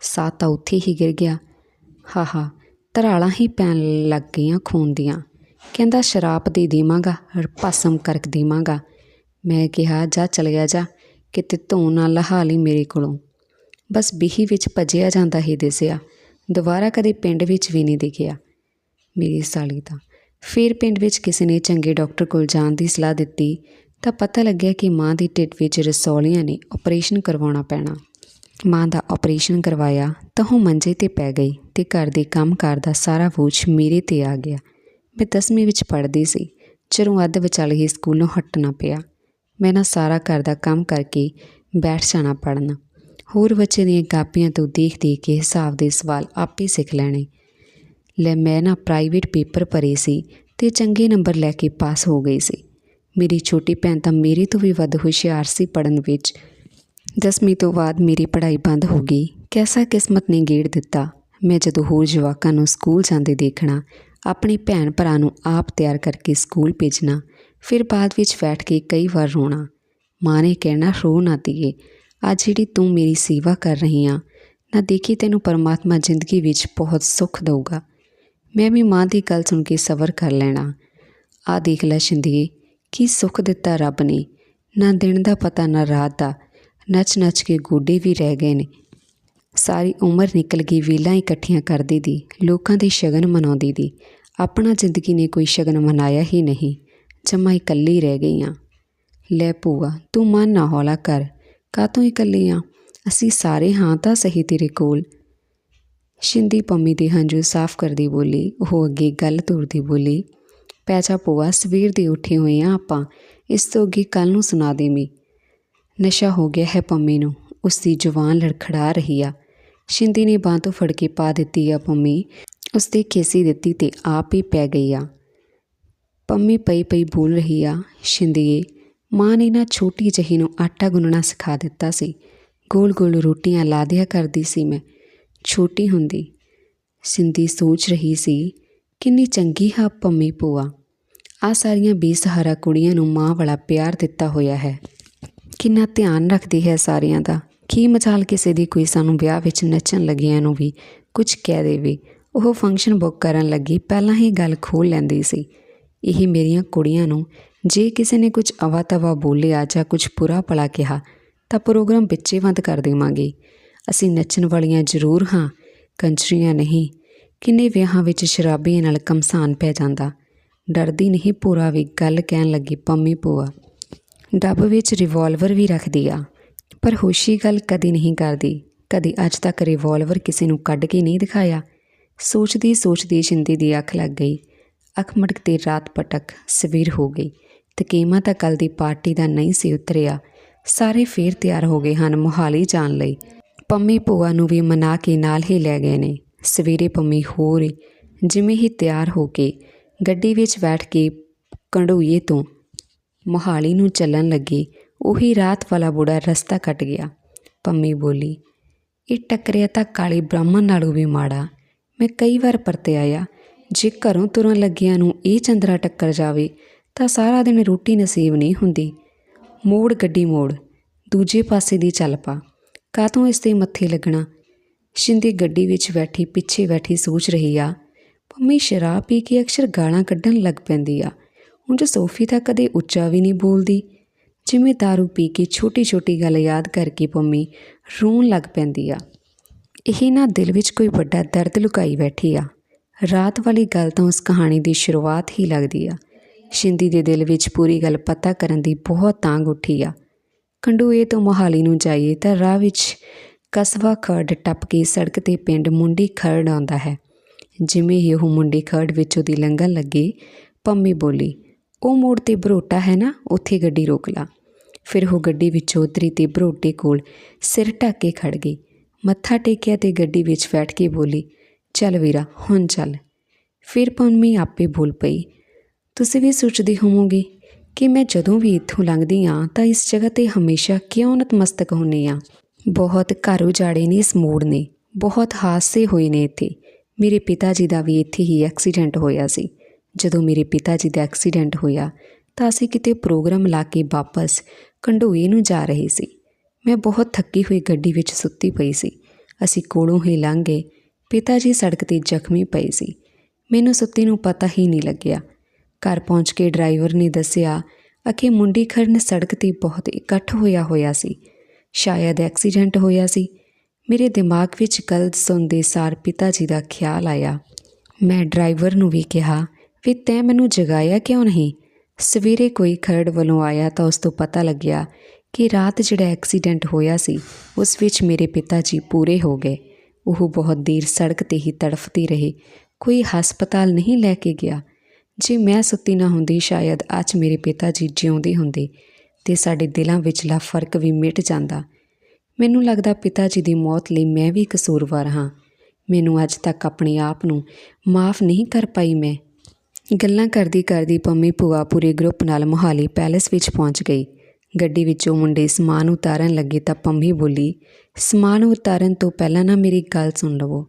ਸਾਹ ਤਾਂ ਉੱਥੇ ਹੀ ਗਿਰ ਗਿਆ। ਹਾਹਾ, ਧਰਾਲਾਂ ਹੀ ਪੈਣ ਲੱਗ ਗਈਆਂ ਖੂਨ ਦੀਆਂ। ਕਹਿੰਦਾ ਸ਼ਰਾਬ ਦੇ ਦੇਵਾਂਗਾ ਭਸਮ ਕਰਕ ਦੇਵਾਂਗਾ। ਮੈਂ ਕਿਹਾ, ਜਾ ਚਲਿਆ ਜਾ, ਕਿਤੇ ਧੂੰ ਨਾ ਲਹਾ ਲਈ ਮੇਰੇ ਕੋਲੋਂ। ਬਸ ਬਿਹੀ ਵਿੱਚ ਭੱਜਿਆ ਜਾਂਦਾ ਹੀ ਦਿਸਿਆ। ਦੁਬਾਰਾ ਕਦੇ ਪਿੰਡ ਵਿੱਚ ਵੀ ਨਹੀਂ ਦਿਖਿਆ। ਮੇਰੀ ਸਾਲੀ ਤਾਂ। ਫਿਰ ਪਿੰਡ ਵਿੱਚ ਕਿਸੇ ਨੇ ਚੰਗੇ ਡਾਕਟਰ ਕੋਲ ਜਾਣ ਦੀ ਸਲਾਹ ਦਿੱਤੀ, ਤਾਂ ਪਤਾ ਲੱਗਿਆ ਕਿ ਮਾਂ ਦੀ ਢਿੱਡ ਵਿੱਚ ਰਸੌਲੀਆਂ ਨੇ ਆਪਰੇਸ਼ਨ ਕਰਵਾਉਣਾ ਪੈਣਾ। ਮਾਂ ਦਾ ਆਪਰੇਸ਼ਨ ਕਰਵਾਇਆ, ਤਾਂ ਉਹ ਮੰਜੇ ਤੇ ਪੈ ਗਈ ਤੇ ਘਰ ਦੇ ਕੰਮਕਾਰ ਦਾ ਸਾਰਾ ਬੋਝ ਮੇਰੇ ਤੇ ਆ ਗਿਆ। ਮੈਂ 10ਵੀਂ ਵਿੱਚ ਪੜ੍ਹਦੀ ਸੀ, ਜਦੋਂ ਅੱਧ ਵਿਚਾਲੇ ਹੀ ਸਕੂਲੋਂ ਹਟਣਾ ਪਿਆ। ਮੈਂ ਨਾ ਸਾਰਾ ਘਰ ਦਾ ਕੰਮ ਕਰਕੇ ਬੈਠ ਜਾਣਾ ਪੜਨ ਹੋਰ ਬੱਚੇ ਦੀਆਂ ਕਾਪੀਆਂ ਤੋਂ ਦੇਖ ਦੇਖ ਕੇ ਹਿਸਾਬ ਦੇ ਸਵਾਲ ਆਪੇ ਸਿੱਖ ਲੈਣੇ। ਲੈ ਮੈਂ ਨਾ ਪ੍ਰਾਈਵੇਟ ਪੇਪਰ ਭਰੇ ਸੀ ਤੇ ਚੰਗੇ ਨੰਬਰ ਲੈ ਕੇ ਪਾਸ ਹੋ ਗਈ ਸੀ। ਮੇਰੀ ਛੋਟੀ ਭੈਣ ਤਾਂ ਮੇਰੇ ਤੋਂ ਵੀ ਵੱਧ ਹੁਸ਼ਿਆਰ ਸੀ ਪੜਨ ਵਿੱਚ। ਦਸਵੀਂ ਤੋਂ ਬਾਅਦ ਮੇਰੀ ਪੜ੍ਹਾਈ ਬੰਦ ਹੋ ਗਈ। ਕੈਸਾ ਕਿਸਮਤ ਨੇ ਗੇੜ ਦਿੱਤਾ? ਮੈਂ ਜਦੋਂ ਹੋਰ ਜਵਾਕਾਂ ਨੂੰ ਸਕੂਲ ਜਾਂਦੇ ਦੇਖਣਾ, ਆਪਣੇ ਭੈਣ ਭਰਾ ਨੂੰ ਆਪ ਤਿਆਰ ਕਰਕੇ ਸਕੂਲ ਭੇਜਣਾ, ਫਿਰ ਬਾਅਦ ਵਿੱਚ ਬੈਠ ਕੇ ਕਈ ਵਾਰ ਰੋਣਾ। ਮਾਂ ਨੇ ਕਹਿਣਾ, ਰੋ ਨਾ ਧੀਏ ਆ ਜਿਹੜੀ ਤੂੰ ਮੇਰੀ ਸੇਵਾ ਕਰ ਰਹੀ ਆ, ਨਾ ਦੇਖੀ ਤੈਨੂੰ ਪਰਮਾਤਮਾ ਜ਼ਿੰਦਗੀ ਵਿੱਚ ਬਹੁਤ ਸੁੱਖ ਦਊਗਾ। ਮੈਂ ਵੀ ਮਾਂ ਦੀ ਗੱਲ ਸੁਣ ਕੇ ਸਬਰ ਕਰ ਲੈਣਾ। ਆ ਦੇਖ ਲੈ ਸ਼ਿੰਦੀਏ, ਕੀ ਸੁੱਖ ਦਿੱਤਾ ਰੱਬ ਨੇ। ਨਾ ਦਿਨ ਦਾ ਪਤਾ, ਨਾ ਰਾਤ ਦਾ। ਨੱਚ ਨੱਚ ਕੇ ਗੋਡੇ ਵੀ ਰਹਿ ਗਏ ਨੇ। ਸਾਰੀ ਉਮਰ ਨਿਕਲ ਗਈ ਵੇਲਾਂ ਇਕੱਠੀਆਂ ਕਰਦੀ ਦੀ, ਲੋਕਾਂ ਦੇ ਸ਼ਗਨ ਮਨਾਉਂਦੀ ਦੀ। ਆਪਣਾ ਜ਼ਿੰਦਗੀ ਨੇ ਕੋਈ ਸ਼ਗਨ ਮਨਾਇਆ ਹੀ ਨਹੀਂ। ਜਮਾ ਇਕੱਲੀ ਰਹਿ ਗਈ ਆ ਲੈ ਭੂਆ, ਤੂੰ ਮਨ ਨਾ ਹੌਲਾ ਕਰ। ਕਾਤੋਂ ਇਕੱਲੀ ਆ? ਅਸੀਂ ਸਾਰੇ ਹਾਂ ਤਾਂ ਸਹੀ ਤੇਰੇ ਕੋਲ। ਸ਼ਿੰਦੀ ਪੰਮੀ ਦੇ ਹੰਝੂ ਸਾਫ਼ ਕਰਦੀ ਬੋਲੀ, ਉਹ ਅੱਗੇ ਗੱਲ ਤੋਰਦੀ ਬੋਲੀ ਪੈਚਾ ਪੂਆ ਸਵੇਰ ਦੇ ਉੱਠੇ ਹੋਏ ਆ ਆਪਾਂ। ਇਸ ਤੋਂ ਅੱਗੇ ਕੱਲ ਨੂੰ ਸੁਣਾ ਦੇਵੀਂ ਨਸ਼ਾ ਹੋ ਗਿਆ ਹੈ ਪੰਮੀ ਨੂੰ। ਉਸ ਦੀ ਜਵਾਨ ਲੜਖੜਾ ਰਹੀ ਆ। ਸ਼ਿੰਦੀ ਨੇ ਬਾਂਹ ਤੋਂ ਫੜ ਕੇ ਪਾ ਦਿੱਤੀ ਆ ਪੰਮੀ। ਉਸ ਤੇ ਖੇਸੀ ਦਿੱਤੀ ਤੇ ਆਪ ਹੀ ਪੈ ਗਈ ਆ। ਪੰਮੀ ਪਈ ਪਈ ਬੋਲ ਰਹੀ ਆ ਸ਼ਿੰਦੀਏ ਮਾਂ ਨੇ ਨਾ ਛੋਟੀ ਜਿਹੀ ਨੂੰ ਆਟਾ ਗੁੰਨਣਾ ਸਿਖਾ ਦਿੱਤਾ ਸੀ। ਗੋਲ ਗੋਲ ਰੋਟੀਆਂ ਲਾ ਦਿਆ ਕਰਦੀ ਸੀ ਮੈਂ। ਛੋਟੀ ਹੁੰਦੀ। ਸਿੰਦੀ ਸੋਚ ਰਹੀ ਸੀ, ਕਿੰਨੀ ਚੰਗੀ ਹੈ ਪੰਮੀ ਭੂਆ। ਆ ਸਾਰੀਆਂ ਬੇਸਹਾਰਾ ਕੁੜੀਆਂ ਨੂੰ ਮਾਂ ਵਾਲਾ ਪਿਆਰ ਦਿੱਤਾ ਹੋਇਆ ਹੈ। ਕਿੰਨਾ ਧਿਆਨ ਰੱਖਦੀ ਹੈ ਸਾਰਿਆਂ ਦਾ? ਕੀ ਮਚਾਲ ਕਿਸੇ ਦੀ ਕੋਈ ਸਾਨੂੰ ਵਿਆਹ ਵਿੱਚ ਨੱਚਣ ਲੱਗਿਆਂ ਨੂੰ ਵੀ ਕੁਝ ਕਹਿ ਦੇਵੇ? ਉਹ ਫੰਕਸ਼ਨ ਬੁੱਕ ਕਰਨ ਲੱਗੀ, ਪਹਿਲਾਂ ਹੀ ਗੱਲ ਖੋਲ ਲੈਂਦੀ ਸੀ। ਇਹ ਮੇਰੀਆਂ ਕੁੜੀਆਂ ਨੂੰ, ਜੇ ਕਿਸੇ ਨੇ ਕੁਝ ਅਵਾ ਤਵਾ ਬੋਲਿਆ ਜਾਂ ਕੁਝ ਬੁਰਾ ਭਲਾ ਕਿਹਾ, ਤਾਂ ਪ੍ਰੋਗਰਾਮ ਵਿੱਚੇ ਬੰਦ ਕਰ ਦੇਵਾਂਗੇ। ਅਸੀਂ ਨੱਚਣ ਵਾਲੀਆਂ ਜ਼ਰੂਰ ਹਾਂ, ਕੰਜਰੀਆਂ ਨਹੀਂ। ਕਿੰਨੇ ਵਿਆਹਾਂ ਵਿੱਚ ਸ਼ਰਾਬੀਆਂ ਨਾਲ ਕਮਸਾਨ ਪੈ ਜਾਂਦਾ। ਡਰਦੀ ਨਹੀਂ ਪੂਰਾ ਵੀ ਗੱਲ ਕਹਿਣ ਲੱਗੀ, ਪੰਮੀ ਭੂਆ। ਡੱਬ ਵਿੱਚ ਰਿਵਾਲਵਰ ਵੀ ਰੱਖਦੀ ਆ। ਪਰ ਹੋਸ਼ੀ ਗੱਲ ਕਦੀ ਨਹੀਂ ਕਰਦੀ। ਕਦੀ ਅੱਜ ਤੱਕ ਰਿਵਾਲਵਰ ਕਿਸੇ ਨੂੰ ਕੱਢ ਕੇ ਨਹੀਂ ਦਿਖਾਇਆ। ਸੋਚਦੀ ਸੋਚਦੀ ਸ਼ਿੰਦੀ ਦੀ ਅੱਖ ਲੱਗ ਗਈ। ਅੱਖ ਮਟਕਦੇ ਰਾਤ ਪਟਕ ਸਵੇਰ ਹੋ ਗਈ ਤਕੀਮਾ ਤਾਂ ਕੱਲ ਦੀ ਪਾਰਟੀ ਦਾ ਨਹੀਂ ਸੀ ਉਤਰਿਆ। ਸਾਰੇ ਫੇਰ ਤਿਆਰ ਹੋ ਗਏ ਹਨ ਮੋਹਾਲੀ ਜਾਣ ਲਈ। ਪੰਮੀ ਭੂਆ ਨੂੰ ਵੀ ਮਨਾ ਕੇ ਨਾਲ ਹੀ ਲੈ ਗਏ ਨੇ। ਸਵੇਰੇ ਪੰਮੀ ਹੋਰ ਜਿਵੇਂ ਹੀ ਤਿਆਰ ਹੋ ਕੇ ਗੱਡੀ ਵਿੱਚ ਬੈਠ ਕੇ ਕੰਡੋਈਏ ਤੋਂ ਮੋਹਾਲੀ ਨੂੰ ਚੱਲਣ ਲੱਗੀ, ਉਹੀ ਰਾਤ ਵਾਲਾ ਬੁੜਾ ਰਸਤਾ ਕੱਟ ਗਿਆ। ਪੰਮੀ ਬੋਲੀ, ਇਹ ਟੱਕਰਿਆ ਤਾਂ ਕਾਲੇ ਬ੍ਰਾਹਮਣ ਨਾਲੋਂ ਵੀ ਮਾੜਾ। ਮੈਂ ਕਈ ਵਾਰ ਪਰਤੇ ਆਇਆ ਜੇ ਘਰੋਂ ਤੁਰਨ ਲੱਗਿਆਂ ਨੂੰ ਇਹ ਚੰਦਰਾ ਟੱਕਰ ਜਾਵੇ, ਤਾਂ ਸਾਰਾ ਦਿਨ ਰੋਟੀ ਨਸੀਬ ਨਹੀਂ ਹੁੰਦੀ। ਮੋੜ ਗੱਡੀ ਮੋੜ, ਦੂਜੇ ਪਾਸੇ ਦੀ ਚੱਲ ਪਾ। ਕਾਹਤੋਂ ਇਸ ਦੇ ਮੱਥੇ ਲੱਗਣਾ? ਸ਼ਿੰਦੀ ਗੱਡੀ ਵਿੱਚ ਬੈਠੀ, ਪਿੱਛੇ ਬੈਠੀ ਸੋਚ ਰਹੀ ਆ। ਪੰਮੀ ਸ਼ਰਾਬ ਪੀ ਕੇ ਅਕਸਰ ਗਾਲਾਂ ਕੱਢਣ ਲੱਗ ਪੈਂਦੀ ਆ। ਉਂਝ ਸੋਫੀ ਤਾਂ ਕਦੇ ਉੱਚਾ ਵੀ ਨਹੀਂ ਬੋਲਦੀ। ਜਿਵੇਂ ਦਾਰੂ ਪੀ ਕੇ ਛੋਟੀ ਛੋਟੀ ਗੱਲ ਯਾਦ ਕਰਕੇ ਪੰਮੀ ਰੋਣ ਲੱਗ ਪੈਂਦੀ ਆ। ਇਹ ਨਾ ਦਿਲ ਵਿੱਚ ਕੋਈ ਵੱਡਾ ਦਰਦ ਲੁਕਾਈ ਬੈਠੀ ਆ। ਰਾਤ ਵਾਲੀ ਗੱਲ ਤਾਂ ਉਸ ਕਹਾਣੀ ਦੀ ਸ਼ੁਰੂਆਤ ਹੀ ਲੱਗਦੀ ਆ। ਸ਼ਿੰਦੀ ਦੇ ਦਿਲ ਵਿੱਚ ਪੂਰੀ ਗੱਲ ਪਤਾ ਕਰਨ ਦੀ ਬਹੁਤ ਤਾਂਗ ਉੱਠੀ ਆ। ਕੰਡੂਏ ਤੋਂ ਮੋਹਾਲੀ ਨੂੰ ਜਾਈਏ ਤਾਂ ਰਾਹ ਵਿੱਚ ਕਸਬਾ ਖਰੜ ਟੱਪ ਕੇ ਸੜਕ ਤੇ ਪਿੰਡ ਮੁੰਡੀ ਖਰੜ ਆਉਂਦਾ ਹੈ। ਜਿਵੇਂ ਹੀ ਉਹ ਮੁੰਡੀ ਖਰੜ ਵਿੱਚੋਂ ਦੀ ਲੰਘਣ ਲੱਗੇ, ਪੰਮੀ ਬੋਲੀ ਉਹ ਮੋੜ ਤੇ ਬਰੋਟਾ ਹੈ ਨਾ, ਉੱਥੇ ਗੱਡੀ ਰੋਕ ਲਾ। ਫਿਰ ਉਹ ਗੱਡੀ ਵਿੱਚੋਂ ਉਤਰੀ ਤੇ ਬਰੋਟੇ ਕੋਲ ਸਿਰ ਢੱਕ ਕੇ ਖੜ ਗਈ। ਮੱਥਾ ਟੇਕਿਆ ਤੇ ਗੱਡੀ ਵਿੱਚ ਬੈਠ ਕੇ ਬੋਲੀ, ਚੱਲ ਵੀਰਾ, ਹੁਣ ਚੱਲ। ਫਿਰ ਪੰਮੀ ਆਪੇ ਬੋਲ ਪਈ, ਤੁਸੀਂ ਵੀ ਸੋਚਦੇ ਹੋਵੋਗੇ ਕਿ ਮੈਂ ਜਦੋਂ ਵੀ ਇੱਥੋਂ ਲੰਘਦੀ ਆ ਤਾਂ ਇਸ ਜਗ੍ਹਾ ਤੇ ਹਮੇਸ਼ਾ ਕਿਉਂ ਨਤਮਸਤਕ ਹੁੰਨੀ ਆ ਬਹੁਤ ਘਰ ਉਜਾੜੇ ਨੇ ਇਸ ਮੋੜ ਨੇ, ਬਹੁਤ ਹਾਦਸੇ ਹੋਏ ਨੇ ਇੱਥੇ। ਮੇਰੇ ਪਿਤਾ ਜੀ ਦਾ ਵੀ ਇੱਥੇ ਹੀ ਐਕਸੀਡੈਂਟ ਹੋਇਆ ਸੀ। ਜਦੋਂ ਮੇਰੇ ਪਿਤਾ ਜੀ ਦਾ ਐਕਸੀਡੈਂਟ ਹੋਇਆ ਤਾਂ ਅਸੀਂ ਕਿਤੇ ਪ੍ਰੋਗਰਾਮ ਲਾ ਕੇ ਵਾਪਸ ਕੰਡੋਏ ਨੂੰ ਜਾ ਰਹੇ ਸੀ। ਮੈਂ ਬਹੁਤ ਥੱਕੀ ਹੋਈ ਗੱਡੀ ਵਿੱਚ ਸੁੱਤੀ ਪਈ ਸੀ। ਅਸੀਂ ਕੋਲੋਂ ਹੀ ਲੰਘ ਗਏ। ਪਿਤਾ ਜੀ ਸੜਕ ਤੇ ਜ਼ਖਮੀ ਪਏ ਸੀ। ਮੈਨੂੰ ਸੁੱਤੀ ਨੂੰ ਪਤਾ ਹੀ ਨਹੀਂ ਲੱਗਿਆ। ਘਰ ਪਹੁੰਚ ਕੇ ਡਰਾਈਵਰ ਨੇ ਦੱਸਿਆ, ਅਖੇ ਮੁੰਡੀ ਖੜਨ ਸੜਕ ਤੇ ਬਹੁਤ ਇਕੱਠ ਹੋਇਆ ਹੋਇਆ ਸੀ। ਸ਼ਾਇਦ ਐਕਸੀਡੈਂਟ ਹੋਇਆ ਸੀ। ਮੇਰੇ ਦਿਮਾਗ ਵਿੱਚ ਗੱਲ ਸੁਣਦੇ ਸਾਰ ਪਿਤਾ ਜੀ ਦਾ ਖਿਆਲ ਆਇਆ। ਮੈਂ ਡਰਾਈਵਰ ਨੂੰ ਵੀ ਕਿਹਾ ਵੀ ਤੈਂ ਮੈਨੂੰ ਜਗਾਇਆ ਕਿਉਂ ਨਹੀਂ? ਸਵੇਰੇ ਕੋਈ ਖਰੜ ਵੱਲੋਂ ਆਇਆ ਤਾਂ ਉਸ ਤੋਂ ਪਤਾ ਲੱਗਿਆ ਕਿ ਰਾਤ ਜਿਹੜਾ ਐਕਸੀਡੈਂਟ ਹੋਇਆ ਸੀ, ਉਸ ਵਿੱਚ ਮੇਰੇ ਪਿਤਾ ਜੀ ਪੂਰੇ ਹੋ ਗਏ। ਉਹ ਬਹੁਤ ਦੇਰ ਸੜਕ ਤੇ ਹੀ ਤੜਫਦੇ ਰਹੇ। ਕੋਈ ਹਸਪਤਾਲ ਨਹੀਂ ਲੈ ਕੇ ਗਿਆ। ਜੇ ਮੈਂ ਸੁੱਤੀ ਨਾ ਹੁੰਦੀ, ਸ਼ਾਇਦ ਅੱਜ ਮੇਰੇ ਪਿਤਾ ਜੀ ਜਿਉਂਦੇ ਹੁੰਦੇ ਤੇ ਸਾਡੇ ਦਿਲਾਂ ਵਿਚਲਾ ਫ਼ਰਕ ਵੀ ਮਿਟ ਜਾਂਦਾ। ਮੈਨੂੰ ਲੱਗਦਾ ਪਿਤਾ ਜੀ ਦੀ ਮੌਤ ਲਈ ਮੈਂ ਵੀ ਕਸੂਰਵਾਰ ਹਾਂ। ਮੈਨੂੰ ਅੱਜ ਤੱਕ ਆਪਣੇ ਆਪ ਨੂੰ ਮਾਫ ਨਹੀਂ ਕਰ ਪਾਈ ਮੈਂ। ਗੱਲਾਂ ਕਰਦੀ ਕਰਦੀ ਪੰਮੀ ਭੂਆ ਪੂਰੇ ਗਰੁੱਪ ਨਾਲ ਮੋਹਾਲੀ ਪੈਲੇਸ ਵਿੱਚ ਪਹੁੰਚ ਗਈ। ਗੱਡੀ ਵਿੱਚੋਂ ਮੁੰਡੇ ਸਮਾਨ ਉਤਾਰਨ ਲੱਗੇ ਤਾਂ ਪੰਮੀ ਬੋਲੀ, ਸਮਾਨ ਉਤਾਰਨ ਤੋਂ ਪਹਿਲਾਂ ਨਾ ਮੇਰੀ ਗੱਲ ਸੁਣ ਲਵੋ।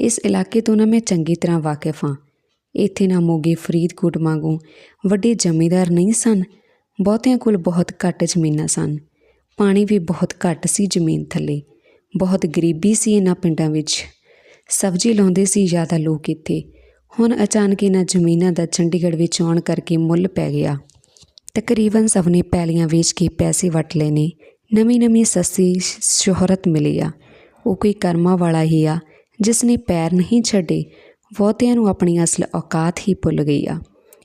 ਇਸ ਇਲਾਕੇ ਤੋਂ ਨਾ ਮੈਂ ਚੰਗੀ ਤਰ੍ਹਾਂ ਵਾਕਿਫ ਹਾਂ। ਇੱਥੇ ਨਾ ਮੋਗੇ ਫਰੀਦਕੋਟ ਵਾਂਗੂ ਵੱਡੇ ਜ਼ਮੀਂਦਾਰ ਨਹੀਂ ਸਨ। ਬਹੁਤਿਆਂ ਕੋਲ ਬਹੁਤ ਘੱਟ ਜ਼ਮੀਨਾਂ ਸਨ। ਪਾਣੀ ਵੀ ਬਹੁਤ ਘੱਟ ਸੀ ਜ਼ਮੀਨ ਥੱਲੇ। ਬਹੁਤ ਗਰੀਬੀ ਸੀ ਇਹਨਾਂ ਪਿੰਡਾਂ ਵਿੱਚ। ਸਬਜ਼ੀ ਲਾਉਂਦੇ ਸੀ ਜ਼ਿਆਦਾ ਲੋਕ ਇੱਥੇ। ਹੁਣ ਅਚਾਨਕ ਇਹਨਾਂ ਜ਼ਮੀਨਾਂ ਦਾ ਚੰਡੀਗੜ੍ਹ ਵਿੱਚ ਆਉਣ ਕਰਕੇ ਮੁੱਲ ਪੈ ਗਿਆ। ਤਕਰੀਬਨ ਸਭ ਨੇ ਪੈਲੀਆਂ ਵੇਚ ਕੇ ਪੈਸੇ ਵਟ ਲਏ ਨੇ। ਨਵੀਂ ਨਵੀਂ ਸਸਤੀ ਸ਼ੋਹਰਤ ਮਿਲੀ ਆ। ਉਹ ਕੋਈ ਕਰਮਾਂ ਵਾਲਾ ਹੀ ਆ, ਜਿਸ ਨੇ ਪੈਰ ਨਹੀਂ ਛੱਡੇ ਬਹੁਤਿਆਂ ਨੂੰ ਆਪਣੀ ਅਸਲ ਔਕਾਤ ਹੀ ਭੁੱਲ ਗਈ ਆ।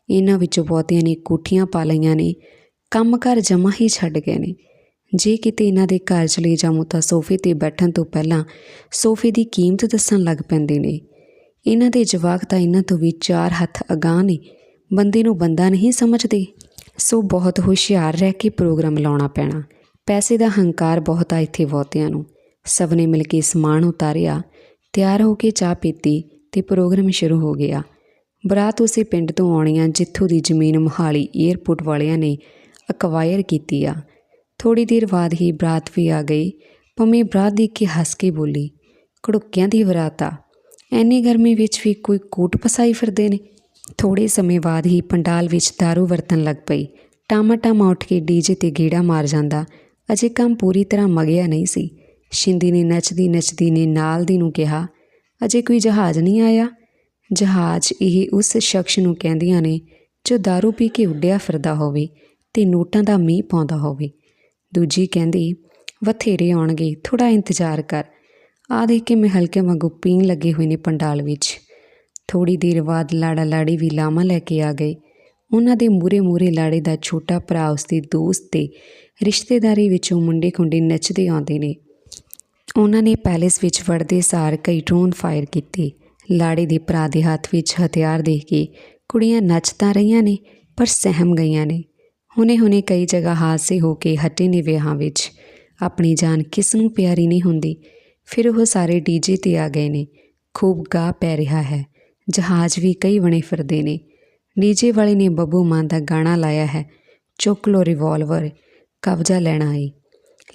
ਇਹਨਾਂ ਵਿੱਚੋਂ ਬਹੁਤਿਆਂ ਨੇ ਕੋਠੀਆਂ ਪਾ ਲਈਆਂ ਨੇ ਕੰਮ ਕੰਮਕਾਰ ਜਮਾ ਹੀ ਛੱਡ ਗਏ ਨੇ। ਜੇ ਕਿਤੇ ਇਹਨਾਂ ਦੇ ਘਰ ਚਲੇ ਜਾਵਾਂ ਤਾਂ ਸੋਫੇ ਤੇ ਬੈਠਣ ਤੋਂ ਪਹਿਲਾਂ ਸੋਫੇ ਦੀ ਕੀਮਤ ਦੱਸਣ ਲੱਗ ਪੈਂਦੇ ਨੇ। ਇਹਨਾਂ ਦੇ ਜਵਾਕ ਤਾਂ ਇਹਨਾਂ ਤੋਂ ਵੀ ਚਾਰ ਹੱਥ ਅਗਾਂਹ ਨੇ। ਬੰਦੇ ਨੂੰ ਬੰਦਾ ਨਹੀਂ ਸਮਝਦੇ। ਸੋ ਬਹੁਤ ਹੁਸ਼ਿਆਰ ਰਹਿ ਕੇ ਪ੍ਰੋਗਰਾਮ ਲਾਉਣਾ ਪੈਣਾ। ਪੈਸੇ ਦਾ ਹੰਕਾਰ ਬਹੁਤ ਆ ਇੱਥੇ ਬਹੁਤਿਆਂ ਨੂੰ। ਸਭ ਨੇ ਮਿਲ ਕੇ ਸਮਾਨ ਉਤਾਰਿਆ। ਤਿਆਰ ਹੋ ਕੇ ਚਾਹ ਪੀਤੀ ਤੇ ਪ੍ਰੋਗਰਾਮ ਸ਼ੁਰੂ ਹੋ ਗਿਆ। ਬਰਾਤ ਉਸੇ ਪਿੰਡ ਤੋਂ ਆਉਣੀ ਆ ਜਿੱਥੋਂ ਦੀ ਜ਼ਮੀਨ ਮੋਹਾਲੀ 에ਅਰਪੋਰਟ ਵਾਲਿਆਂ ਨੇ ਅਕਵਾਇਰ ਕੀਤੀ ਆ। ਥੋੜੀ ਦੇਰ ਬਾਅਦ ਹੀ ਬਰਾਤ ਵੀ ਆ ਗਈ। ਪੰਮੀ ਬਰਾਤ ਦੇਖ ਕੇ ਹੱਸ ਕੇ ਬੋਲੀ ਕੜੁੱਕਿਆਂ ਦੀ ਬਰਾਤ ਆ। ਐਨੀ ਗਰਮੀ ਵਿੱਚ ਵੀ ਕੋਈ ਕੋਟ ਪਸਾਈ ਫਿਰਦੇ ਨੇ ਥੋੜੇ ਸਮੇਂ ਬਾਅਦ ਹੀ ਪੰਡਾਲ ਵਿੱਚ दारू ਵਰਤਣ ਲੱਗ ਪਈ ਟਾਮਾ ਟਾਮਾ ਉੱਠ ਕੇ ਡੀਜੇ ਤੇ ਗੇੜਾ ਮਾਰ ਜਾਂਦਾ ਅਜੇ ਕੰਮ ਪੂਰੀ ਤਰ੍ਹਾਂ ਮਗਿਆ ਨਹੀਂ ਸੀ ਸ਼ਿੰਦੀ ਨੇ ਨੱਚਦੀ ਨੱਚਦੀ ਨੇ ਨਾਲ ਦੀ ਨੂੰ ਕਿਹਾ ਅਜੇ ਕੋਈ ਜਹਾਜ਼ ਨਹੀਂ ਆਇਆ ਜਹਾਜ਼ ਇਹ ਉਸ ਸ਼ਖਸ ਨੂੰ ਕਹਿੰਦੀਆਂ ਨੇ ਜੋ दारू ਪੀ ਕੇ ਉੱਡਿਆ ਫਿਰਦਾ ਹੋਵੇ ਤੇ ਨੋਟਾਂ ਦਾ ਮੀਂਹ ਪਾਉਂਦਾ ਹੋਵੇ ਦੂਜੀ ਕਹਿੰਦੀ ਬਥੇਰੇ ਆਉਣਗੇ ਥੋੜਾ ਇੰਤਜ਼ਾਰ ਕਰ ਆ ਦੇਖ ਕੇ ਮੈਂ ਹਲਕੇ ਵਾਂਗੂ ਪੀਣ ਲੱਗੇ ਹੋਏ ਨੇ ਪੰਡਾਲ ਵਿੱਚ। ਥੋੜੀ ਦੇਰ ਬਾਅਦ ਲਾੜਾ ਲਾੜੀ ਵੀ ਲਾਮਾ ਲੈ ਕੇ ਆ ਗਏ। ਉਹਨਾਂ ਦੇ ਮੂਰੇ ਮੂਰੇ ਲਾੜੇ ਦਾ ਛੋਟਾ ਭਰਾ ਉਸਦੇ ਦੋਸਤ ਤੇ ਰਿਸ਼ਤੇਦਾਰੀ ਵਿੱਚੋਂ ਮੁੰਡੇ ਖੁੰਡੇ ਨੱਚਦੇ ਆਉਂਦੇ ਨੇ। ਉਹਨਾਂ ਨੇ ਪੈਲੇਸ ਵਿੱਚ ਵੜਦੇ ਸਾਰ ਕਈ ਡਰੋਨ ਫਾਇਰ ਕੀਤੇ। ਲਾੜੇ ਦੇ ਭਰਾ ਦੇ ਹੱਥ ਵਿੱਚ ਹਥਿਆਰ ਦੇਖ ਕੇ ਕੁੜੀਆਂ ਨੱਚ ਤਾਂ ਰਹੀਆਂ ਨੇ, ਪਰ ਸਹਿਮ ਗਈਆਂ ਨੇ। ਹੁਣੇ-ਹੁਣੇ ਕਈ ਜਗ੍ਹਾ ਹਾਦਸੇ ਹੋ ਕੇ ਹਟੇ ਨੇ ਵਿਆਹਾਂ ਵਿੱਚ। ਆਪਣੀ ਜਾਨ ਕਿਸ ਨੂੰ ਪਿਆਰੀ ਨਹੀਂ ਹੁੰਦੀ। ਫਿਰ ਉਹ ਸਾਰੇ ਡੀਜੇ ਤੇ ਆ ਗਏ ਨੇ। ਖੂਬ ਗਾ ਪੈ ਰਿਹਾ ਹੈ। ਜਹਾਜ਼ ਵੀ ਕਈ ਬਣੇ ਫਿਰਦੇ ਨੇ। ਡੀਜੇ ਵਾਲੇ ਨੇ ਬੱਬੂ ਮਾਨ ਦਾ ਗਾਣਾ ਲਾਇਆ ਹੈ, ਚੁੱਕ ਲੋ ਰਿਵਾਲਵਰ ਕਬਜ਼ਾ ਲੈਣਾ ਏ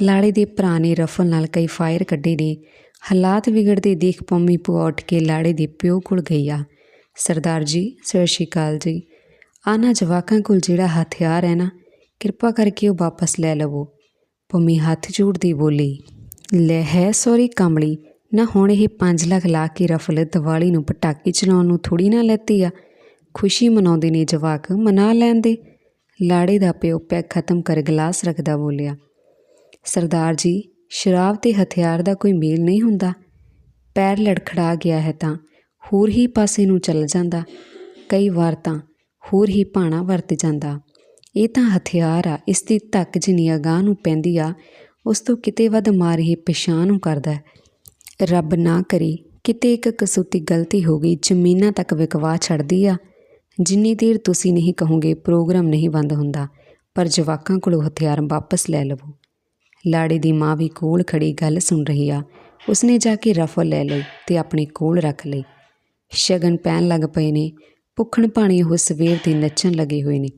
ਲਾੜੇ ਦੇ ਭਰਾ ਨੇ ਰਫਲ ਨਾਲ ਕਈ ਫਾਇਰ ਕੱਢੇ ਨੇ। ਹਾਲਾਤ ਵਿਗੜਦੇ ਦੇਖ ਪੰਮੀ ਭੂਆ ਉੱਠ ਕੇ ਲਾੜੇ ਦੇ ਪਿਓ ਕੋਲ ਗਈ ਆ। ਸਰਦਾਰ ਜੀ, ਸਤਿ ਸ਼੍ਰੀ ਅਕਾਲ ਜੀ। ਆਹ ਜਵਾਕਾਂ ਕੋਲ ਜਿਹੜਾ ਹਥਿਆਰ ਹੈ ਨਾ, ਕਿਰਪਾ ਕਰਕੇ ਉਹ ਵਾਪਸ ਲੈ ਲਵੋ। ਪੰਮੀ ਹੱਥ ਜੋੜਦੀ ਬੋਲੀ। ਲੈ ਹੈ ਸੌਰੀ ਕਮਲੀ ਨਾ ਹੁਣ ਇਹ 5 ਲੱਖ ਲਾ ਕੇ ਰਫਲ ਦੀਵਾਲੀ ਨੂੰ ਪਟਾਕੇ ਚਲਾਉਣ ਨੂੰ ਥੋੜੀ ਨਾ ਲੈਤੀ ਆ। ਖੁਸ਼ੀ ਮਨਾਉਂਦੇ ਨੇ ਜਵਾਕ, ਮਨਾ ਲੈਣ ਦੇ। ਲਾੜੇ ਦਾ ਪਿਓ ਪੈਕ ਖਤਮ ਕਰ ਗਲਾਸ ਰੱਖਦਾ ਬੋਲਿਆ, ਸਰਦਾਰ ਜੀ, ਸ਼ਰਾਬ ਤੇ ਹਥਿਆਰ ਦਾ ਕੋਈ ਮੇਲ ਨਹੀਂ ਹੁੰਦਾ। ਪੈਰ ਲੜਖੜਾ ਗਿਆ ਹੈ ਤਾਂ ਹੋਰ ਹੀ ਪਾਸੇ ਨੂੰ ਚੱਲ ਜਾਂਦਾ। ਕਈ ਵਾਰ ਤਾਂ ਹੋਰ ਹੀ ਭਾਣਾ ਵਰਤ ਜਾਂਦਾ। ਇਹ ਤਾਂ ਹਥਿਆਰ ਆ, ਇਸ ਦੀ ਧੱਕ ਜਿੰਨੀ ਅਗਾਂਹ ਨੂੰ ਪੈਂਦੀ ਆ ਉਸ ਤੋਂ ਕਿਤੇ ਵੱਧ ਮਾਰ ਹੀ ਪਛਾਣ ਨੂੰ ਕਰਦਾ ਰੱਬ ਨਾ ਕਰੀ, ਕਿਤੇ ਇੱਕ ਕਸੂਤੀ ਗਲਤੀ ਹੋ ਗਈ, ਜ਼ਮੀਨਾਂ ਤੱਕ ਵਿਕਵਾ ਛੱਡਦੀ ਆ। ਜਿੰਨੀ ਦੇਰ ਤੁਸੀਂ ਨਹੀਂ ਕਹੋਗੇ, ਪ੍ਰੋਗਰਾਮ ਨਹੀਂ ਬੰਦ ਹੁੰਦਾ, ਪਰ ਜਵਾਕਾਂ ਕੋਲੋਂ ਹਥਿਆਰ ਵਾਪਸ ਲੈ ਲਵੋ। ਲਾੜੇ ਦੀ ਮਾਂ ਵੀ ਕੋਲ ਖੜੀ ਗੱਲ ਸੁਣ ਰਹੀ ਆ। ਉਸਨੇ ਜਾ ਕੇ ਰਫਲ ਲੈ ਲਈ ਤੇ ਆਪਣੇ ਕੋਲ ਰੱਖ ਲਈ। ਸ਼ਗਨ ਪੈਣ ਲੱਗ ਪਏ ਨੇ, ਭੁੱਖਣ ਭਾਣੇ ਉਹ ਸਵੇਰ ਦੇ ਨੱਚਣ ਲੱਗੇ ਹੋਏ ਨੇ।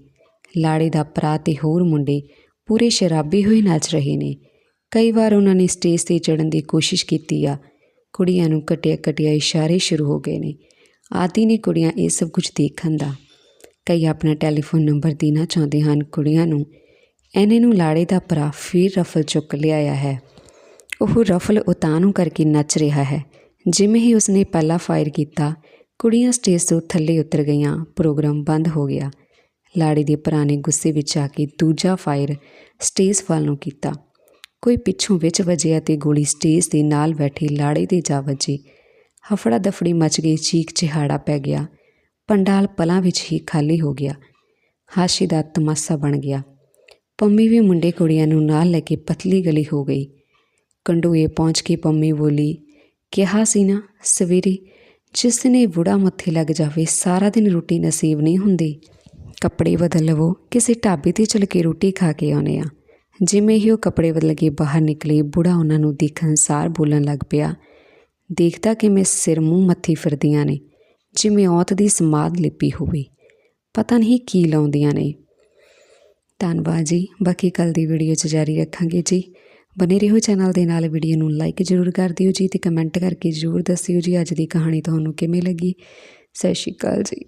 ਲਾੜੇ ਦਾ ਭਰਾ ਤੇ ਹੋਰ ਮੁੰਡੇ ਪੂਰੇ ਸ਼ਰਾਬੀ ਹੋਏ ਨੱਚ ਰਹੇ ਨੇ। ਕਈ ਵਾਰ ਉਹਨਾਂ ਨੇ ਸਟੇਜ ਤੇ ਚੜਨ ਦੀ ਕੋਸ਼ਿਸ਼ ਕੀਤੀ ਆ। ਕੁੜੀਆਂ ਨੂੰ ਕਟਿਆ ਕਟਿਆ ਇਸ਼ਾਰੇ ਸ਼ੁਰੂ ਹੋ ਗਏ ਨੇ। ਆਦੀ ਨੇ ਕੁੜੀਆਂ ਇਹ ਸਭ ਕੁਝ ਦੇਖਣ ਦਾ। ਕਈ ਆਪਣਾ ਟੈਲੀਫੋਨ ਨੰਬਰ ਦੇਣਾ ਚਾਹੁੰਦੇ ਹਨ। ਕੁੜੀਆਂ ਨੂੰ ਐਨੇ ਨੂੰ ਲਾੜੇ ਦਾ ਭਰਾ ਫਿਰ ਰਫਲ ਚੁੱਕ ਲਿਆਇਆ ਹੈ। ਉਹ ਰਫਲ ਉਤਾਂ ਨੂੰ ਕਰਕੇ ਨੱਚ ਰਿਹਾ ਹੈ। ਜਿਵੇਂ ਹੀ ਉਸਨੇ ਪਹਿਲਾ ਫਾਇਰ ਕੀਤਾ, ਕੁੜੀਆਂ ਸਟੇਜ ਤੋਂ ਥੱਲੇ ਉਤਰ ਗਈਆਂ। ਪ੍ਰੋਗਰਾਮ ਬੰਦ ਹੋ ਗਿਆ। ਲਾੜੇ ਦੇ ਭਰਾ ਨੇ ਗੁੱਸੇ ਵਿੱਚ ਆ ਕੇ ਦੂਜਾ ਫਾਇਰ ਸਟੇਜ ਵੱਲ ਨੂੰ ਕੀਤਾ। ਕੋਈ ਪਿੱਛੋਂ ਵਿੱਚ ਵੱਜਿਆ ਤੇ ਗੋਲੀ ਸਟੇਜ ਦੇ ਨਾਲ ਬੈਠੇ ਲਾੜੇ ਦੇ ਜਾ ਵੱਜੀ। ਹਫੜਾ ਦਫੜੀ ਮਚ ਗਈ ਚੀਕ ਚਿਹਾੜਾ ਪੈ ਗਿਆ। ਪੰਡਾਲ ਪਲਾਂ ਵਿੱਚ ਹੀ ਖਾਲੀ ਹੋ ਗਿਆ। ਹਾਸ਼ੀ ਦਾ ਤਮਾਸਾ ਬਣ ਗਿਆ। ਪੰਮੀ ਵੀ ਮੁੰਡੇ ਕੁੜੀਆਂ ਨੂੰ ਨਾਲ ਲੈ ਕੇ ਪਤਲੀ ਗਲੀ ਹੋ ਗਈ। ਕੰਡੂਏ ਪਹੁੰਚ ਕੇ ਪੰਮੀ ਬੋਲੀ, ਕਿਹਾ ਸੀ ਨਾ ਸਵੇਰੇ, ਜਿਸ ਨੇ ਬੁੜਾ ਮੱਥੇ ਲੱਗ ਜਾਵੇ, ਸਾਰਾ ਦਿਨ ਰੋਟੀ ਨਸੀਬ ਨਹੀਂ ਹੁੰਦੀ। ਕੱਪੜੇ ਬਦਲ ਲਵੋ, ਕਿਸੇ ਢਾਬੇ ਤੇ ਚਲ ਕੇ ਰੋਟੀ ਖਾ ਕੇ ਆਉਨੇ ਆ ਜਿਵੇਂ ਹੀ ਉਹ ਕੱਪੜੇ ਬਦਲ ਕੇ ਬਾਹਰ ਨਿਕਲੇ, ਬੁੜਾ ਉਹਨਾਂ ਨੂੰ ਦੇਖਣ ਸਾਰ ਬੋਲਣ ਲੱਗ ਪਿਆ, ਦੇਖਦਾ ਕਿ ਮੈਂ ਸਿਰ ਮੂੰਹ ਮੱਥੀ ਫਿਰਦੀਆਂ ਨੇ, ਜਿਵੇਂ ਔਤ ਦੀ ਸਮਾਦ ਲਿਪੀ ਹੋਵੇ। ਪਤਾ ਨਹੀਂ ਕੀ ਲਾਉਂਦੀਆਂ ਨੇ। ਧੰਨਵਾਦ ਜੀ। ਬਾਕੀ ਕੱਲ ਦੀ ਵੀਡੀਓ 'ਚ ਜਾਰੀ ਰੱਖਾਂਗੇ ਜੀ। ਬਨੇ ਰਹੋ ਚੈਨਲ ਦੇ ਨਾਲ, ਵੀਡੀਓ ਨੂੰ ਲਾਈਕ ਜ਼ਰੂਰ ਕਰ ਦਿਓ ਜੀ ਤੇ ਕਮੈਂਟ ਕਰਕੇ ਜ਼ਰੂਰ ਦੱਸਿਓ ਜੀ ਅੱਜ ਦੀ ਕਹਾਣੀ ਤੁਹਾਨੂੰ ਕਿਵੇਂ ਲੱਗੀ। ਸਤਿ ਸ਼੍ਰੀ ਅਕਾਲ ਜੀ।